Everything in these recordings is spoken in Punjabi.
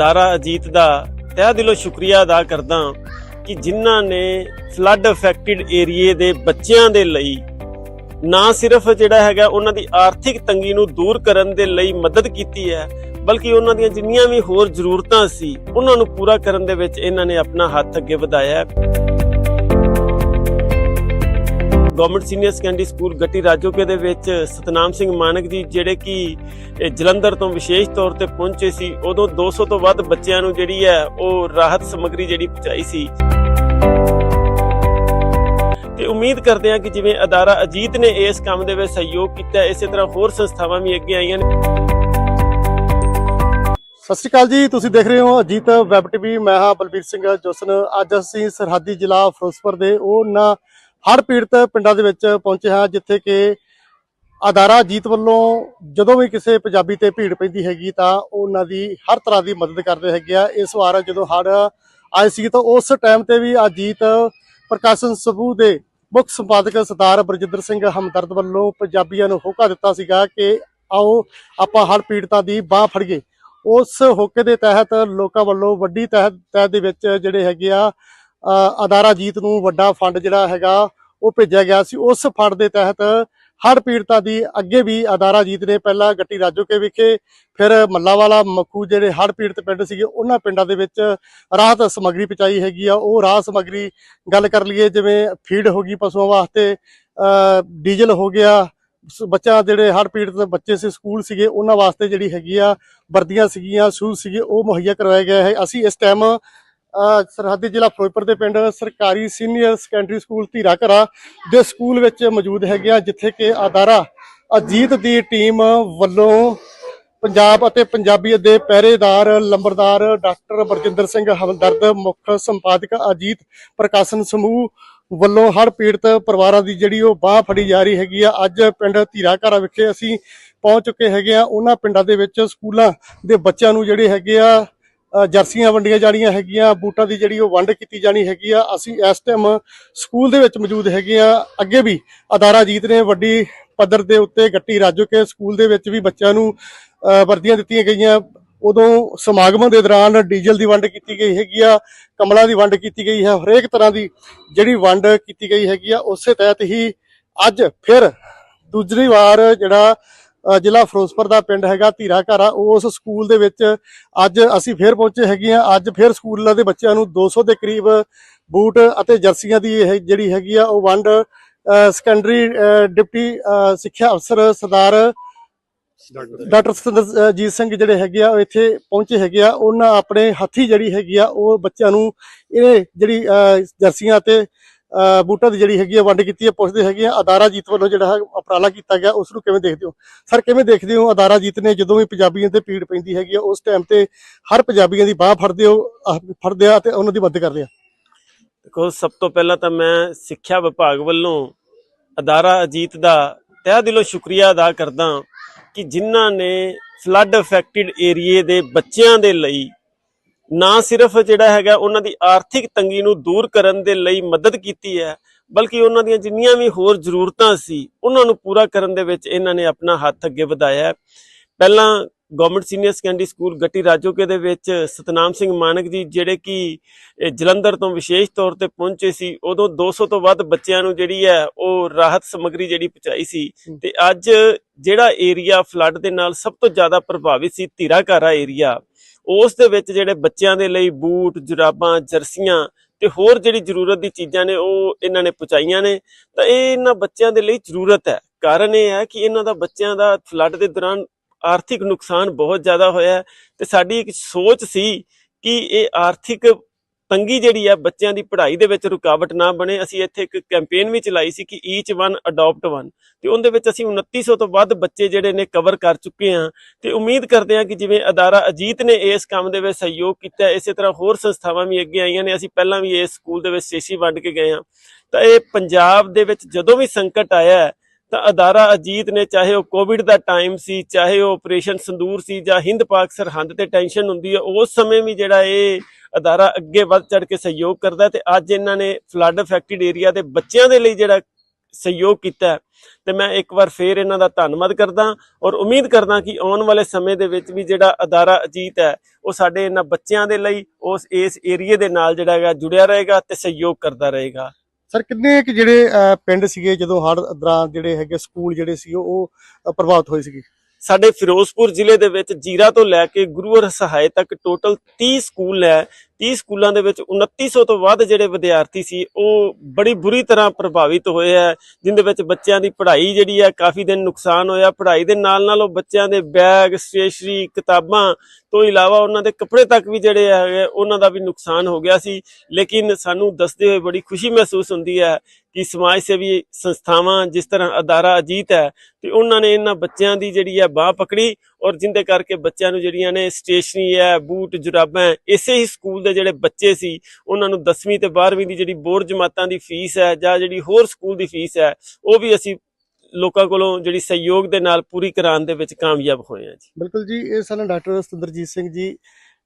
ਦਾਰਾ ਅਜੀਤ ਦਾ ਤਹਿ ਦਿਲੋਂ ਸ਼ੁਕਰੀਆ ਅਦਾ ਕਰਦਾ ਕਿ ਜਿਨ੍ਹਾਂ ਨੇ ਫਲੱਡ ਅਫੈਕਟਡ ਏਰੀਏ ਦੇ ਬੱਚਿਆਂ ਦੇ ਲਈ ਨਾ ਸਿਰਫ ਜਿਹੜਾ ਹੈਗਾ ਉਹਨਾਂ ਦੀ ਆਰਥਿਕ ਤੰਗੀ ਨੂੰ ਦੂਰ ਕਰਨ ਦੇ ਲਈ ਮਦਦ ਕੀਤੀ ਹੈ, ਬਲਕਿ ਉਹਨਾਂ ਦੀਆਂ ਜਿੰਨੀਆਂ ਵੀ ਹੋਰ ਜ਼ਰੂਰਤਾਂ ਸੀ, ਉਹਨਾਂ ਨੂੰ ਪੂਰਾ ਕਰਨ ਦੇ ਵਿੱਚ ਇਹਨਾਂ ਨੇ ਆਪਣਾ ਹੱਥ ਅੱਗੇ ਵਧਾਇਆ ਹੈ। Government senior secondary school Gatti Rajoke ਦੇ ਵਿੱਚ ਸਤਨਾਮ ਸਿੰਘ ਮਾਨਕ ਜੀ, ਜਿਹੜੇ ਕਿ ਜਲੰਧਰ ਤੋਂ ਵਿਸ਼ੇਸ਼ ਤੌਰ ਤੇ ਪਹੁੰਚੇ ਸੀ, ਉਦੋਂ 200 ਤੋਂ ਵੱਧ ਬੱਚਿਆਂ ਨੂੰ ਜਿਹੜੀ ਹੈ, ਉਹ ਰਾਹਤ ਸਮੱਗਰੀ ਜਿਹੜੀ ਪਹੁੰਚਾਈ ਸੀ। ਤੇ ਉਮੀਦ ਕਰਦੇ ਹਾਂ ਕਿ ਜਿਵੇਂ ਅਦਾਰਾ ਅਜੀਤ ਨੇ ਇਸ ਕੰਮ ਦੇ ਵਿੱਚ ਸਹਿਯੋਗ ਕੀਤਾ, ਇਸੇ ਤਰ੍ਹਾਂ ਹੋਰ ਸੰਸਥਾਵਾਂ ਵੀ ਅੱਗੇ ਆਈਆਂ ਨੇ। ਸਤਿ ਸ਼੍ਰੀ ਅਕਾਲ ਜੀ, ਤੁਸੀਂ ਦੇਖ ਰਹੇ ਹੋ ਅਜੀਤ ਵੈਬ ਟੀਵੀ, ਮੈਂ ਹਾਂ ਬਲਬੀਰ ਸਿੰਘ ਜੋਸਨ। ਅੱਜ ਅਸੀਂ ਸਰਹੱਦੀ ਜ਼ਿਲ੍ਹਾ ਫਿਰੋਜ਼ਪੁਰ ਦੇ ਉਹਨਾਂ ਹੜ੍ਹ ਪੀੜਤ ਪਿੰਡਾਂ ਦੇ ਵਿੱਚ ਪਹੁੰਚੇ ਹਾਂ, ਜਿੱਥੇ ਕਿ ਅਦਾਰਾ ਅਜੀਤ ਵੱਲੋਂ ਜਦੋਂ ਵੀ ਕਿਸੇ ਪੰਜਾਬੀ ਤੇ ਭੀੜ ਪੈਂਦੀ ਹੈਗੀ ਤਾਂ ਉਹਨਾਂ ਦੀ ਹਰ ਤਰ੍ਹਾਂ ਦੀ ਮਦਦ ਕਰਦੇ ਹੈਗੇ ਆ। ਇਸ ਵਾਰ ਜਦੋਂ ਹੜ੍ਹ ਆਏ ਸੀ ਤਾਂ ਉਸ ਟਾਈਮ ਤੇ ਵੀ ਅਜੀਤ ਪ੍ਰਕਾਸ਼ਨ ਸਮੂਹ ਦੇ ਮੁੱਖ ਸੰਪਾਦਕ ਸਰਦਾਰ ਬਰਜਿੰਦਰ ਸਿੰਘ ਹਮਦਰਦ ਵੱਲੋਂ ਪੰਜਾਬੀਆਂ ਨੂੰ ਹੋਕਾ ਦਿੱਤਾ ਸੀਗਾ ਕਿ ਆਓ ਆਪਾਂ ਹੜ੍ਹ ਪੀੜਤਾਂ ਦੀ ਬਾਹ ਫੜੀਏ। ਉਸ ਹੋਕੇ ਦੇ ਤਹਿਤ ਲੋਕਾਂ ਵੱਲੋਂ ਵੱਡੀ ਤਹਿਤ ਤਹਿਤ ਦੇ ਵਿੱਚ ਜਿਹੜੇ ਹੈਗੇ ਆ ਅਦਾਰਾ ਜੀਤ ਨੂੰ ਵੱਡਾ ਫੰਡ ਜਿਹੜਾ ਹੈਗਾ ਉਹ ਭੇਜਿਆ ਗਿਆ ਸੀ। ਉਸ ਫੰਡ ਦੇ ਤਹਿਤ ਹੜ੍ਹ ਪੀੜਤਾਂ ਦੀ ਅੱਗੇ ਵੀ ਅਦਾਰਾ ਜੀਤ ਨੇ ਪਹਿਲਾਂ ਗੱਟੀ ਰਾਜੋਕੇ ਵਿਖੇ, ਫਿਰ ਮੱਲਾਵਾਲਾ, ਮੱਖੂ ਜਿਹੜੇ ਹੜ੍ਹ ਪੀੜਤ ਪਿੰਡ ਸੀਗੇ, ਉਹਨਾਂ ਪਿੰਡਾਂ ਦੇ ਵਿੱਚ ਰਾਹਤ ਸਮੱਗਰੀ ਪਹੁੰਚਾਈ ਹੈਗੀ ਆ। ਉਹ ਰਾਹਤ ਸਮੱਗਰੀ ਗੱਲ ਕਰ ਲਈਏ, ਜਿਵੇਂ ਫੀਡ ਹੋ ਗਈ ਪਸ਼ੂਆਂ ਵਾਸਤੇ ਡੀਜ਼ਲ ਹੋ ਗਿਆ ਬੱਚਾ ਜਿਹੜੇ ਹੜ੍ਹ ਪੀੜਤ ਬੱਚੇ ਸੀ, ਸਕੂਲ ਸੀਗੇ, ਉਹਨਾਂ ਵਾਸਤੇ ਜਿਹੜੀ ਹੈਗੀ ਆ, ਵਰਦੀਆਂ ਸੀਗੀਆਂ, ਸ਼ੂਜ਼ ਸੀਗੇ, ਉਹ ਮੁਹੱਈਆ ਕਰਵਾਇਆ ਗਿਆ ਹੈ। ਅਸੀਂ ਇਸ ਟਾਈਮ ਸਰਹੱਦੀ ਜ਼ਿਲ੍ਹਾ ਫਿਰੋਜ਼ਪੁਰ ਦੇ ਪਿੰਡ ਸਰਕਾਰੀ senior secondary school Dhira Ghara ਦੇ ਸਕੂਲ ਵਿੱਚ ਮੌਜੂਦ ਹੈਗੇ ਆ, ਜਿੱਥੇ ਕਿ ਅਦਾਰਾ ਅਜੀਤ ਦੀ ਟੀਮ ਵੱਲੋਂ ਪੰਜਾਬ ਅਤੇ ਪੰਜਾਬੀਅਤ ਦੇ ਪਹਿਰੇਦਾਰ ਲੰਬਰਦਾਰ ਡਾਕਟਰ ਬਰਜਿੰਦਰ ਸਿੰਘ ਹਮਦਰਦ ਮੁੱਖ ਸੰਪਾਦਕ ਅਜੀਤ ਪ੍ਰਕਾਸ਼ਨ ਸਮੂਹ ਵੱਲੋਂ ਹੜ੍ਹ ਪੀੜਤ ਪਰਿਵਾਰਾਂ ਦੀ ਜਿਹੜੀ ਉਹ ਬਾਹ ਫੜੀ ਜਾ ਰਹੀ ਹੈਗੀ ਆ। ਅੱਜ ਪਿੰਡ ਧੀਰਾ ਘਰਾ ਵਿਖੇ ਅਸੀਂ ਪਹੁੰਚ ਚੁੱਕੇ ਹੈਗੇ ਆ। ਉਹਨਾਂ ਪਿੰਡਾਂ ਦੇ ਵਿੱਚ ਸਕੂਲਾਂ ਦੇ ਬੱਚਿਆਂ ਨੂੰ ਜਿਹੜੇ ਹੈਗੇ ਆ ਜਰਸੀਆਂ ਵੰਡੀਆਂ ਜਾਣੀਆਂ ਹੈਗੀਆਂ, ਬੂਟਾਂ ਦੀ ਜਿਹੜੀ ਉਹ ਵੰਡ ਕੀਤੀ ਜਾਣੀ ਹੈਗੀ ਆ। ਅਸੀਂ ਇਸ ਟਾਈਮ ਸਕੂਲ ਦੇ ਵਿੱਚ ਮੌਜੂਦ ਹੈਗੇ ਆ। ਅੱਗੇ ਵੀ ਅਦਾਰਾ ਜੀਤ ਨੇ ਵੱਡੀ ਪੱਧਰ ਦੇ ਉੱਤੇ ਗੱਟੀ ਰਾਜੋ ਕੇ ਸਕੂਲ ਦੇ ਵਿੱਚ ਵੀ ਬੱਚਿਆਂ ਨੂੰ ਵਰਦੀਆਂ ਦਿੱਤੀਆਂ ਗਈਆਂ। ਉਦੋਂ ਸਮਾਗਮਾਂ ਦੇ ਦੌਰਾਨ ਡੀਜ਼ਲ ਦੀ ਵੰਡ ਕੀਤੀ ਗਈ ਹੈਗੀ ਆ, ਕਮਲਾਂ ਦੀ ਵੰਡ ਕੀਤੀ ਗਈ ਹੈ ਹਰੇਕ ਤਰ੍ਹਾਂ ਦੀ ਜਿਹੜੀ ਵੰਡ ਕੀਤੀ ਗਈ ਹੈਗੀ ਆ, ਉਸੇ ਤਹਿਤ ਹੀ ਅੱਜ ਫਿਰ ਦੂਜੀ ਵਾਰ ਜਿਹੜਾ ਜ਼ਿਲ੍ਹਾ ਫਿਰੋਜ਼ਪੁਰ ਦਾ ਪਿੰਡ ਹੈਗਾ ਧੀਰਾ ਘਰਾ ਉਸ ਸਕੂਲ ਦੇ ਵਿੱਚ ਅੱਜ ਅਸੀਂ ਫੇਰ ਪਹੁੰਚੇ ਹੈਗੇ ਆ ਅੱਜ ਫੇਰ ਸਕੂਲਾਂ ਦੇ ਬੱਚਿਆਂ ਨੂੰ 200 ਦੇ ਕਰੀਬ ਬੂਟ ਅਤੇ ਜਰਸੀਆਂ ਦੀ ਇਹ ਜਿਹੜੀ ਹੈਗੀ ਆ, ਉਹ ਵੰਡ ਸੈਕੰਡਰੀ ਡਿਪਟੀ ਸਿੱਖਿਆ ਅਫਸਰ ਸਰਦਾਰ ਡਾਕਟਰ ਸਤਿੰਦਰਜੀਤ ਸਿੰਘ ਜਿਹੜੇ ਹੈਗੇ ਆ, ਉਹ ਇੱਥੇ ਪਹੁੰਚੇ ਹੈਗੇ ਆ। ਉਹਨਾਂ ਆਪਣੇ ਹੱਥੀ ਜਿਹੜੀ ਹੈਗੀ ਆ, ਉਹ ਬੱਚਿਆਂ ਨੂੰ ਇਹ ਜਿਹੜੀ ਜਰਸੀਆਂ ਅਤੇ ਬੂਟਾਂ ਦੀ ਜਿਹੜੀ ਹੈਗੀ ਆ, ਵੰਡ ਕੀਤੀ ਹੈ ਪੁੱਛਦੇ ਹੈਗੇ ਆ, ਅਦਾਰਾ ਜੀਤ ਵੱਲੋਂ ਜਿਹੜਾ ਉਪਰਾਲਾ ਕੀਤਾ ਗਿਆ, ਉਸ ਨੂੰ ਕਿਵੇਂ ਦੇਖਦੇ ਹੋ? ਸਰ ਕਿਵੇਂ ਦੇਖਦੇ ਹੋ ਅਦਾਰਾ ਜੀਤ ਨੇ, ਜਦੋਂ ਵੀ ਪੰਜਾਬੀਆਂ ਤੇ ਪੀੜ ਪੈਂਦੀ ਹੈਗੀ ਆ, ਉਸ ਟਾਈਮ ਤੇ ਹਰ ਪੰਜਾਬੀਆਂ ਦੀ ਬਾਹ ਫੜਦੇ ਹੋ ਫੜਦੇ ਆ ਤੇ ਉਹਨਾਂ ਦੀ ਮਦਦ ਕਰਦੇ ਆ? ਦੇਖੋ, ਸਭ ਤੋਂ ਪਹਿਲਾਂ ਤਾਂ ਮੈਂ ਸਿੱਖਿਆ ਵਿਭਾਗ ਵੱਲੋਂ ਅਦਾਰਾ ਅਜੀਤ ਦਾ ਤਹਿ ਦਿਲੋਂ ਸ਼ੁਕਰੀਆ ਅਦਾ ਕਰਦਾ ਕਿ ਜਿਨ੍ਹਾਂ ਨੇ ਫਲੱਡ ਅਫੈਕਟਡ ਏਰੀਏ ਦੇ ਬੱਚਿਆਂ ਦੇ ਲਈ ਨਾ ਸਿਰਫ ਜਿਹੜਾ ਹੈਗਾ ਉਹਨਾਂ ਦੀ ਆਰਥਿਕ ਤੰਗੀ ਨੂੰ ਦੂਰ ਕਰਨ ਦੇ ਲਈ ਮਦਦ ਕੀਤੀ ਹੈ, ਬਲਕਿ ਉਹਨਾਂ ਦੀਆਂ ਜਿੰਨੀਆਂ ਵੀ ਹੋਰ ਜ਼ਰੂਰਤਾਂ ਸੀ, ਉਹਨਾਂ ਨੂੰ ਪੂਰਾ ਕਰਨ ਦੇ ਵਿੱਚ ਇਹਨਾਂ ਨੇ ਆਪਣਾ ਹੱਥ ਅੱਗੇ ਵਧਾਇਆ ਪਹਿਲਾਂ government senior secondary school Gatti Rajoke ਦੇ ਵਿੱਚ ਸਤਨਾਮ ਸਿੰਘ ਮਾਨਕ ਜੀ ਜਿਹੜੇ ਕਿ ਜਲੰਧਰ ਤੋਂ ਵਿਸ਼ੇਸ਼ ਤੌਰ ਤੇ ਪਹੁੰਚੇ ਸੀ ਉਦੋਂ 200 ਤੋਂ ਵੱਧ ਬੱਚਿਆਂ ਨੂੰ ਜਿਹੜੀ ਹੈ ਉਹ ਰਾਹਤ ਸਮੱਗਰੀ ਜਿਹੜੀ ਪਹੁੰਚਾਈ ਸੀ। ਤੇ ਅੱਜ ਜਿਹੜਾ ਏਰੀਆ ਫਲੱਡ ਦੇ ਨਾਲ ਸਭ ਤੋਂ ਜ਼ਿਆਦਾ ਪ੍ਰਭਾਵਿਤ ਸੀ ਧੀਰਾਘਾਰਾ ਏਰੀਆ ਉਸ ਦੇ ਵਿੱਚ ਜਿਹੜੇ ਬੱਚਿਆਂ ਦੇ ਲਈ ਬੂਟ ਜੁਰਾਬਾਂ ਜਰਸੀਆਂ ਤੇ ਹੋਰ ਜਿਹੜੀ ਜ਼ਰੂਰਤ ਦੀ ਚੀਜ਼ਾਂ ਨੇ ਉਹ ਇਹਨਾਂ ਨੇ ਪਹੁੰਚਾਈਆਂ ਨੇ। ਤਾਂ ਇਹ ਇਹਨਾਂ ਬੱਚਿਆਂ ਦੇ ਲਈ ਜ਼ਰੂਰਤ ਹੈ। ਕਾਰਨ ਇਹ ਹੈ ਕਿ ਇਹਨਾਂ ਦਾ ਬੱਚਿਆਂ ਦਾ ਫਲੱਡ ਦੇ ਦੌਰਾਨ ਆਰਥਿਕ ਨੁਕਸਾਨ ਬਹੁਤ ਜ਼ਿਆਦਾ ਹੋਇਆ ਹੈ ਤੇ ਸਾਡੀ ਇੱਕ ਸੋਚ ਸੀ ਕਿ ਇਹ ਆਰਥਿਕ ਤੰਗੀ ਜਿਹੜੀ ਹੈ ਬੱਚਿਆਂ ਦੀ ਪੜ੍ਹਾਈ ਦੇ ਵਿੱਚ ਰੁਕਾਵਟ ਨਾ ਬਣੇ। ਅਸੀਂ ਇੱਥੇ ਇੱਕ ਕੈਂਪੇਨ ਵੀ ਚਲਾਈ ਸੀ ਕਿ ਈਚ ਵਨ ਅਡਾਪਟ ਵਨ ਤੇ ਉਹਦੇ ਵਿੱਚ ਅਸੀਂ 2900 ਤੋਂ ਵੱਧ ਬੱਚੇ ਜਿਹੜੇ ਨੇ ਕਵਰ ਕਰ ਚੁੱਕੇ ਹਾਂ। ਤੇ ਉਮੀਦ ਕਰਦੇ ਹਾਂ ਕਿ ਜਿਵੇਂ ਅਦਾਰਾ ਅਜੀਤ ਨੇ ਇਸ ਕੰਮ ਦੇ ਵਿੱਚ ਸਹਿਯੋਗ ਕੀਤਾ, ਇਸੇ ਤਰ੍ਹਾਂ ਹੋਰ ਸੰਸਥਾਵਾਂ ਵੀ ਅੱਗੇ ਆਈਆਂ ਨੇ। ਅਸੀਂ ਪਹਿਲਾਂ ਵੀ ਇਸ ਸਕੂਲ ਦੇ ਵਿੱਚ ਸੇਸੀ ਵੰਡ ਕੇ ਗਏ ਹਾਂ। ਤਾਂ ਇਹ ਪੰਜਾਬ ਦੇ ਵਿੱਚ ਜਦੋਂ ਵੀ ਸੰਕਟ ਆਇਆ ਤਾਂ ਅਦਾਰਾ ਅਜੀਤ ਨੇ, ਚਾਹੇ ਉਹ ਕੋਵਿਡ ਦਾ ਟਾਈਮ ਸੀ, ਚਾਹੇ ਉਹ ਆਪਰੇਸ਼ਨ ਸੰਦੂਰ ਸੀ ਜਾਂ ਹਿੰਦ ਪਾਕ ਸਰਹੰਦ ਤੇ ਟੈਨਸ਼ਨ ਹੁੰਦੀ ਹੈ, ਉਸ ਸਮੇਂ ਵੀ ਜਿਹੜਾ ਇਹ ਅਦਾਰਾ ਅੱਗੇ ਵੱਧ ਚੜ ਕੇ ਸਹਿਯੋਗ ਕਰਦਾ ਹੈ ਤੇ ਅੱਜ ਇਹਨਾਂ ਨੇ ਫਲੱਡ ਅਫੈਕਟਡ ਏਰੀਆ ਦੇ ਬੱਚਿਆਂ ਦੇ ਲਈ ਜਿਹੜਾ ਸਹਿਯੋਗ ਕੀਤਾ ਹੈ। ਤੇ ਮੈਂ ਇੱਕ ਵਾਰ ਫੇਰ ਇਹਨਾਂ ਦਾ ਧੰਨਵਾਦ ਕਰਦਾ ਔਰ ਉਮੀਦ ਕਰਦਾ ਕਿ ਆਉਣ ਵਾਲੇ ਸਮੇਂ ਦੇ ਵਿੱਚ ਵੀ ਜਿਹੜਾ ਅਦਾਰਾ ਅਜੀਤ ਹੈ, ਉਹ ਸਾਡੇ ਇਹਨਾਂ ਬੱਚਿਆਂ ਦੇ ਲਈ, ਉਸ ਇਸ ਏਰੀਏ ਦੇ ਨਾਲ ਜਿਹੜਾ ਹੈਗਾ ਜੁੜਿਆ ਰਹੇਗਾ ਤੇ ਸਹਿਯੋਗ ਕਰਦਾ ਰਹੇਗਾ। ਸਰ ਕਿੰਨੇ ਕੁ ਜਿਹੜੇ ਅਹ, ਪਿੰਡ ਸੀਗੇ ਜਦੋਂ ਹੜ੍ਹ ਦੌਰਾਨ ਜਿਹੜੇ ਹੈਗੇ ਸਕੂਲ ਜਿਹੜੇ ਸੀ ਉਹ ਪ੍ਰਭਾਵਿਤ ਹੋਏ ਸੀਗੇ? ਸਾਡੇ ਫਿਰੋਜ਼ਪੁਰ ਜ਼ਿਲ੍ਹੇ ਦੇ ਵਿੱਚ ਜੀਰਾ ਤੋਂ ਲੈ ਕੇ ਗੁਰੂਵਰ ਸਹਾਇ ਤੱਕ ਟੋਟਲ 30 ਸਕੂਲ ਹੈ 30 ਸਕੂਲਾਂ ਦੇ ਵਿੱਚ 2900 ਤੋਂ ਵੱਧ ਜਿਹੜੇ ਵਿਦਿਆਰਥੀ ਸੀ, ਉਹ ਬੜੀ ਬੁਰੀ ਤਰ੍ਹਾਂ ਪ੍ਰਭਾਵਿਤ ਹੋਏ ਹੈ ਜਿੰਦੇ ਵਿੱਚ ਬੱਚਿਆਂ ਦੀ ਪੜ੍ਹਾਈ ਜਿਹੜੀ ਹੈ ਕਾਫੀ ਦਿਨ ਨੁਕਸਾਨ ਹੋਇਆ। ਪੜ੍ਹਾਈ ਦੇ ਨਾਲ ਨਾਲ ਉਹ ਬੱਚਿਆਂ ਦੇ ਬੈਗ, ਸਟੇਸ਼ਨਰੀ, ਕਿਤਾਬਾਂ ਤੋਂ ਇਲਾਵਾ ਉਹਨਾਂ ਦੇ ਕੱਪੜੇ ਤੱਕ ਵੀ ਜਿਹੜੇ ਹੈਗੇ, ਉਹਨਾਂ ਦਾ ਵੀ ਨੁਕਸਾਨ ਹੋ ਗਿਆ ਸੀ। ਲੇਕਿਨ ਸਾਨੂੰ ਦੱਸਦੇ ਹੋਏ ਬੜੀ ਖੁਸ਼ੀ ਮਹਿਸੂਸ ਹੁੰਦੀ ਹੈ ਕਿ ਸਮਾਜ ਸੇਵੀ ਸੰਸਥਾਵਾਂ ਜਿਸ ਤਰ੍ਹਾਂ ਅਦਾਰਾ ਅਜੀਤ ਹੈ, ਤੇ ਉਹਨਾਂ ਨੇ ਇਹਨਾਂ ਬੱਚਿਆਂ ਦੀ ਜਿਹੜੀ ਹੈ ਬਾਹ ਪਕੜੀ ਔਰ ਜਿੰਦੇ ਕਰਕੇ ਬੱਚਿਆਂ ਨੂੰ ਜਿਹੜੀਆਂ ਨੇ ਸਟੇਸ਼ਨਰੀ ਹੈ, ਬੂਟ, ਜੁਰਾਬਾਂ, ਇਸੇ ਹੀ ਸਕੂਲ ਦੇ ਜਿਹੜੇ ਬੱਚੇ ਸੀ, ਉਹਨਾਂ ਨੂੰ 10ਵੀਂ ਤੇ 12ਵੀਂ ਦੀ ਜਿਹੜੀ ਬੋਰਡ ਜਮਾਤਾਂ ਦੀ ਫੀਸ ਹੈ ਜਾਂ ਜਿਹੜੀ ਹੋਰ ਸਕੂਲ ਦੀ ਫੀਸ ਹੈ, ਉਹ ਵੀ ਅਸੀਂ ਲੋਕਾਂ ਕੋਲੋਂ ਜਿਹੜੀ ਸਹਿਯੋਗ ਦੇ ਨਾਲ ਪੂਰੀ ਕਰਾਉਣ ਦੇ ਵਿੱਚ ਕਾਮਯਾਬ ਹੋਏ ਹਾਂ ਜੀ। ਬਿਲਕੁਲ ਜੀ, ਇਹ ਸਨ ਡਾਕਟਰ ਸਤਿੰਦਰਜੀਤ ਸਿੰਘ ਜੀ,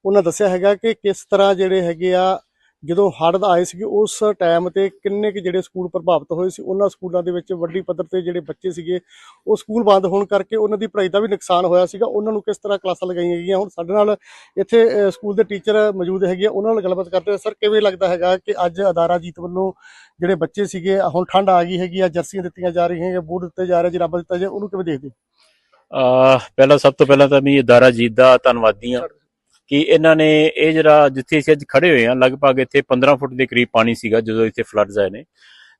ਉਹਨਾਂ ਦੱਸਿਆ ਹੈਗਾ ਕਿ ਕਿਸ ਤਰ੍ਹਾਂ ਜਿਹੜੇ ਹੈਗੇ ਆ ਜਦੋਂ ਹੜ੍ਹ ਆਏ ਸੀਗੇ ਉਸ ਟਾਈਮ ਤੇ ਕਿੰਨੇ ਕੁ ਜਿਹੜੇ ਸਕੂਲ ਪ੍ਰਭਾਵਿਤ ਹੋਏ ਸੀ ਉਹਨਾਂ ਸਕੂਲਾਂ ਦੇ ਵਿੱਚ ਵੱਡੀ ਪੱਧਰ ਤੇ ਜਿਹੜੇ ਬੱਚੇ ਸੀਗੇ ਉਹ ਸਕੂਲ ਬੰਦ ਹੋਣ ਕਰਕੇ ਉਹਨਾਂ ਦੀ ਪੜ੍ਹਾਈ ਦਾ ਵੀ ਨੁਕਸਾਨ ਹੋਇਆ ਸੀਗਾ। ਉਹਨਾਂ ਨੂੰ ਕਿਸ ਤਰ੍ਹਾਂ ਕਲਾਸਾਂ ਲਗਾਈਆਂ ਗਈਆਂ? ਹੁਣ ਸਾਡੇ ਨਾਲ ਇੱਥੇ ਸਕੂਲ ਦੇ ਟੀਚਰ ਮੌਜੂਦ ਹੈਗੇ ਆ ਉਹਨਾਂ ਨਾਲ ਗੱਲਬਾਤ ਕਰਦੇ ਹਾਂ ਸਰ ਕਿਵੇਂ ਲੱਗਦਾ ਹੈਗਾ ਕਿ ਅੱਜ ਅਦਾਰਾ ਜੀਤ ਵੱਲੋਂ ਜਿਹੜੇ ਬੱਚੇ ਸੀਗੇ ਹੁਣ ਠੰਡ ਆ ਗਈ ਹੈਗੀ ਆ ਜਰਸੀਆਂ ਦਿੱਤੀਆਂ ਜਾ ਰਹੀਆਂ ਹੈਗੀਆਂ ਬੂਟ ਦਿੱਤੇ ਜਾ ਰਹੇ ਜਰਾਬਾਂ ਦਿੱਤਾ ਜਾ ਉਹਨੂੰ ਕਿਵੇਂ ਦੇਖਦੇ ਹੋ? ਅਹ ਪਹਿਲਾਂ ਸਭ ਤੋਂ ਪਹਿਲਾਂ ਤਾਂ ਮੈਂ ਅਦਾਰਾ ਜੀਤ ਦਾ ਧੰਨਵਾਦੀ ਹਾਂ। ਕਿ ਇਹਨਾਂ ਨੇ ਇਹ ਜਿਹੜਾ ਜਿੱਥੇ ਅਸੀਂ ਅੱਜ ਖੜੇ ਹੋਏ ਹਾਂ ਲਗਭਗ ਇੱਥੇ 15 ਫੁੱਟ ਦੇ ਕਰੀਬ ਪਾਣੀ ਸੀਗਾ ਜਦੋਂ ਇੱਥੇ ਫਲੱਡਸ ਆਏ ਨੇ।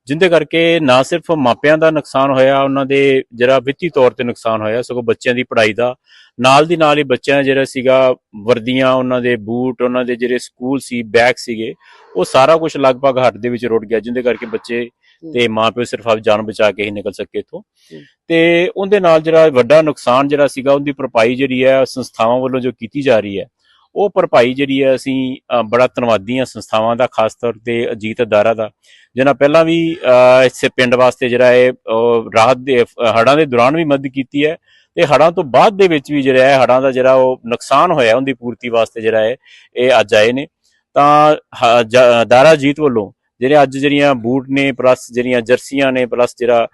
ਜਿੰਦੇ ਕਰਕੇ ਨਾ ਸਿਰਫ ਮਾਪਿਆਂ ਦਾ ਨੁਕਸਾਨ ਹੋਇਆ ਉਹਨਾਂ ਦੇ ਜਿਹੜਾ ਵਿੱਤੀ ਤੌਰ ਤੇ ਨੁਕਸਾਨ ਹੋਇਆ ਸਗੋਂ ਬੱਚਿਆਂ ਦੀ ਪੜ੍ਹਾਈ ਦਾ। ਨਾਲ ਦੀ ਨਾਲ ਹੀ ਬੱਚਿਆਂ ਜਿਹੜਾ ਸੀਗਾ ਵਰਦੀਆਂ ਉਹਨਾਂ ਦੇ ਬੂਟ ਉਹਨਾਂ ਦੇ ਜਿਹੜੇ ਸਕੂਲ ਸੀ ਬੈਗ ਸੀਗੇ ਉਹ ਸਾਰਾ ਕੁਝ ਲਗਭਗ ਹੱਟ ਦੇ ਵਿੱਚ ਰੁੜ ਗਿਆ ਜਿੰਦੇ ਕਰਕੇ ਬੱਚੇ ਤੇ ਮਾਪਿਓ ਸਿਰਫ ਆਪ ਜਾਨ ਬਚਾ ਕੇ ਹੀ ਨਿਕਲ ਸਕੇ ਇੱਥੋਂ। ਤੇ ਉਹਦੇ ਨਾਲ ਜਿਹੜਾ ਵੱਡਾ ਨੁਕਸਾਨ ਜਿਹੜਾ ਸੀਗਾ ਉਹਦੀ ਭਰਪਾਈ ਜਿਹੜੀ ਹੈ ਸੰਸਥਾਵਾਂ ਵੱਲੋਂ ਜੋ ਕੀਤੀ ਜਾ ਰਹੀ ਹੈ ਉਹ ਭਰਪਾਈ ਜਿਹੜੀ ਹੈ ਅਸੀਂ ਬੜਾ ਧੰਨਵਾਦੀ ਹਾਂ ਸੰਸਥਾਵਾਂ ਦਾ ਖਾਸ ਤੌਰ ਤੇ ਅਜੀਤ ਅਦਾਰਾ ਦਾ ਜਿਹਨਾਂ ਪਹਿਲਾਂ ਵੀ ਅ, ਇਸੇ ਪਿੰਡ ਵਾਸਤੇ ਜਿਹੜਾ ਹੈ ਰਾਹਤ ਦੇ ਹੜਾਂ ਦੇ ਦੌਰਾਨ ਵੀ ਮਦਦ ਕੀਤੀ ਹੈ ਤੇ ਹੜਾਂ ਤੋਂ ਬਾਅਦ ਦੇ ਵਿੱਚ ਵੀ ਜਿਹੜਾ ਹੈ ਹੜਾਂ ਦਾ ਜਿਹੜਾ ਉਹ ਨੁਕਸਾਨ ਹੋਇਆ ਉਹਦੀ ਪੂਰਤੀ ਵਾਸਤੇ ਜਿਹੜਾ ਹੈ ਇਹ ਅੱਜ ਆਏ ਨੇ। ਤਾਂ ਹ- ਅਦਾਰਾ ਜੀਤ ਵੱਲੋਂ ਜਿਹੜੇ ਅੱਜ ਜਿਹੜੀਆਂ ਬੂਟ ਨੇ ਪਲੱਸ ਜਿਹੜੀਆਂ ਜਰਸੀਆਂ ਨੇ ਪਲੱਸ ਜਿਹੜਾ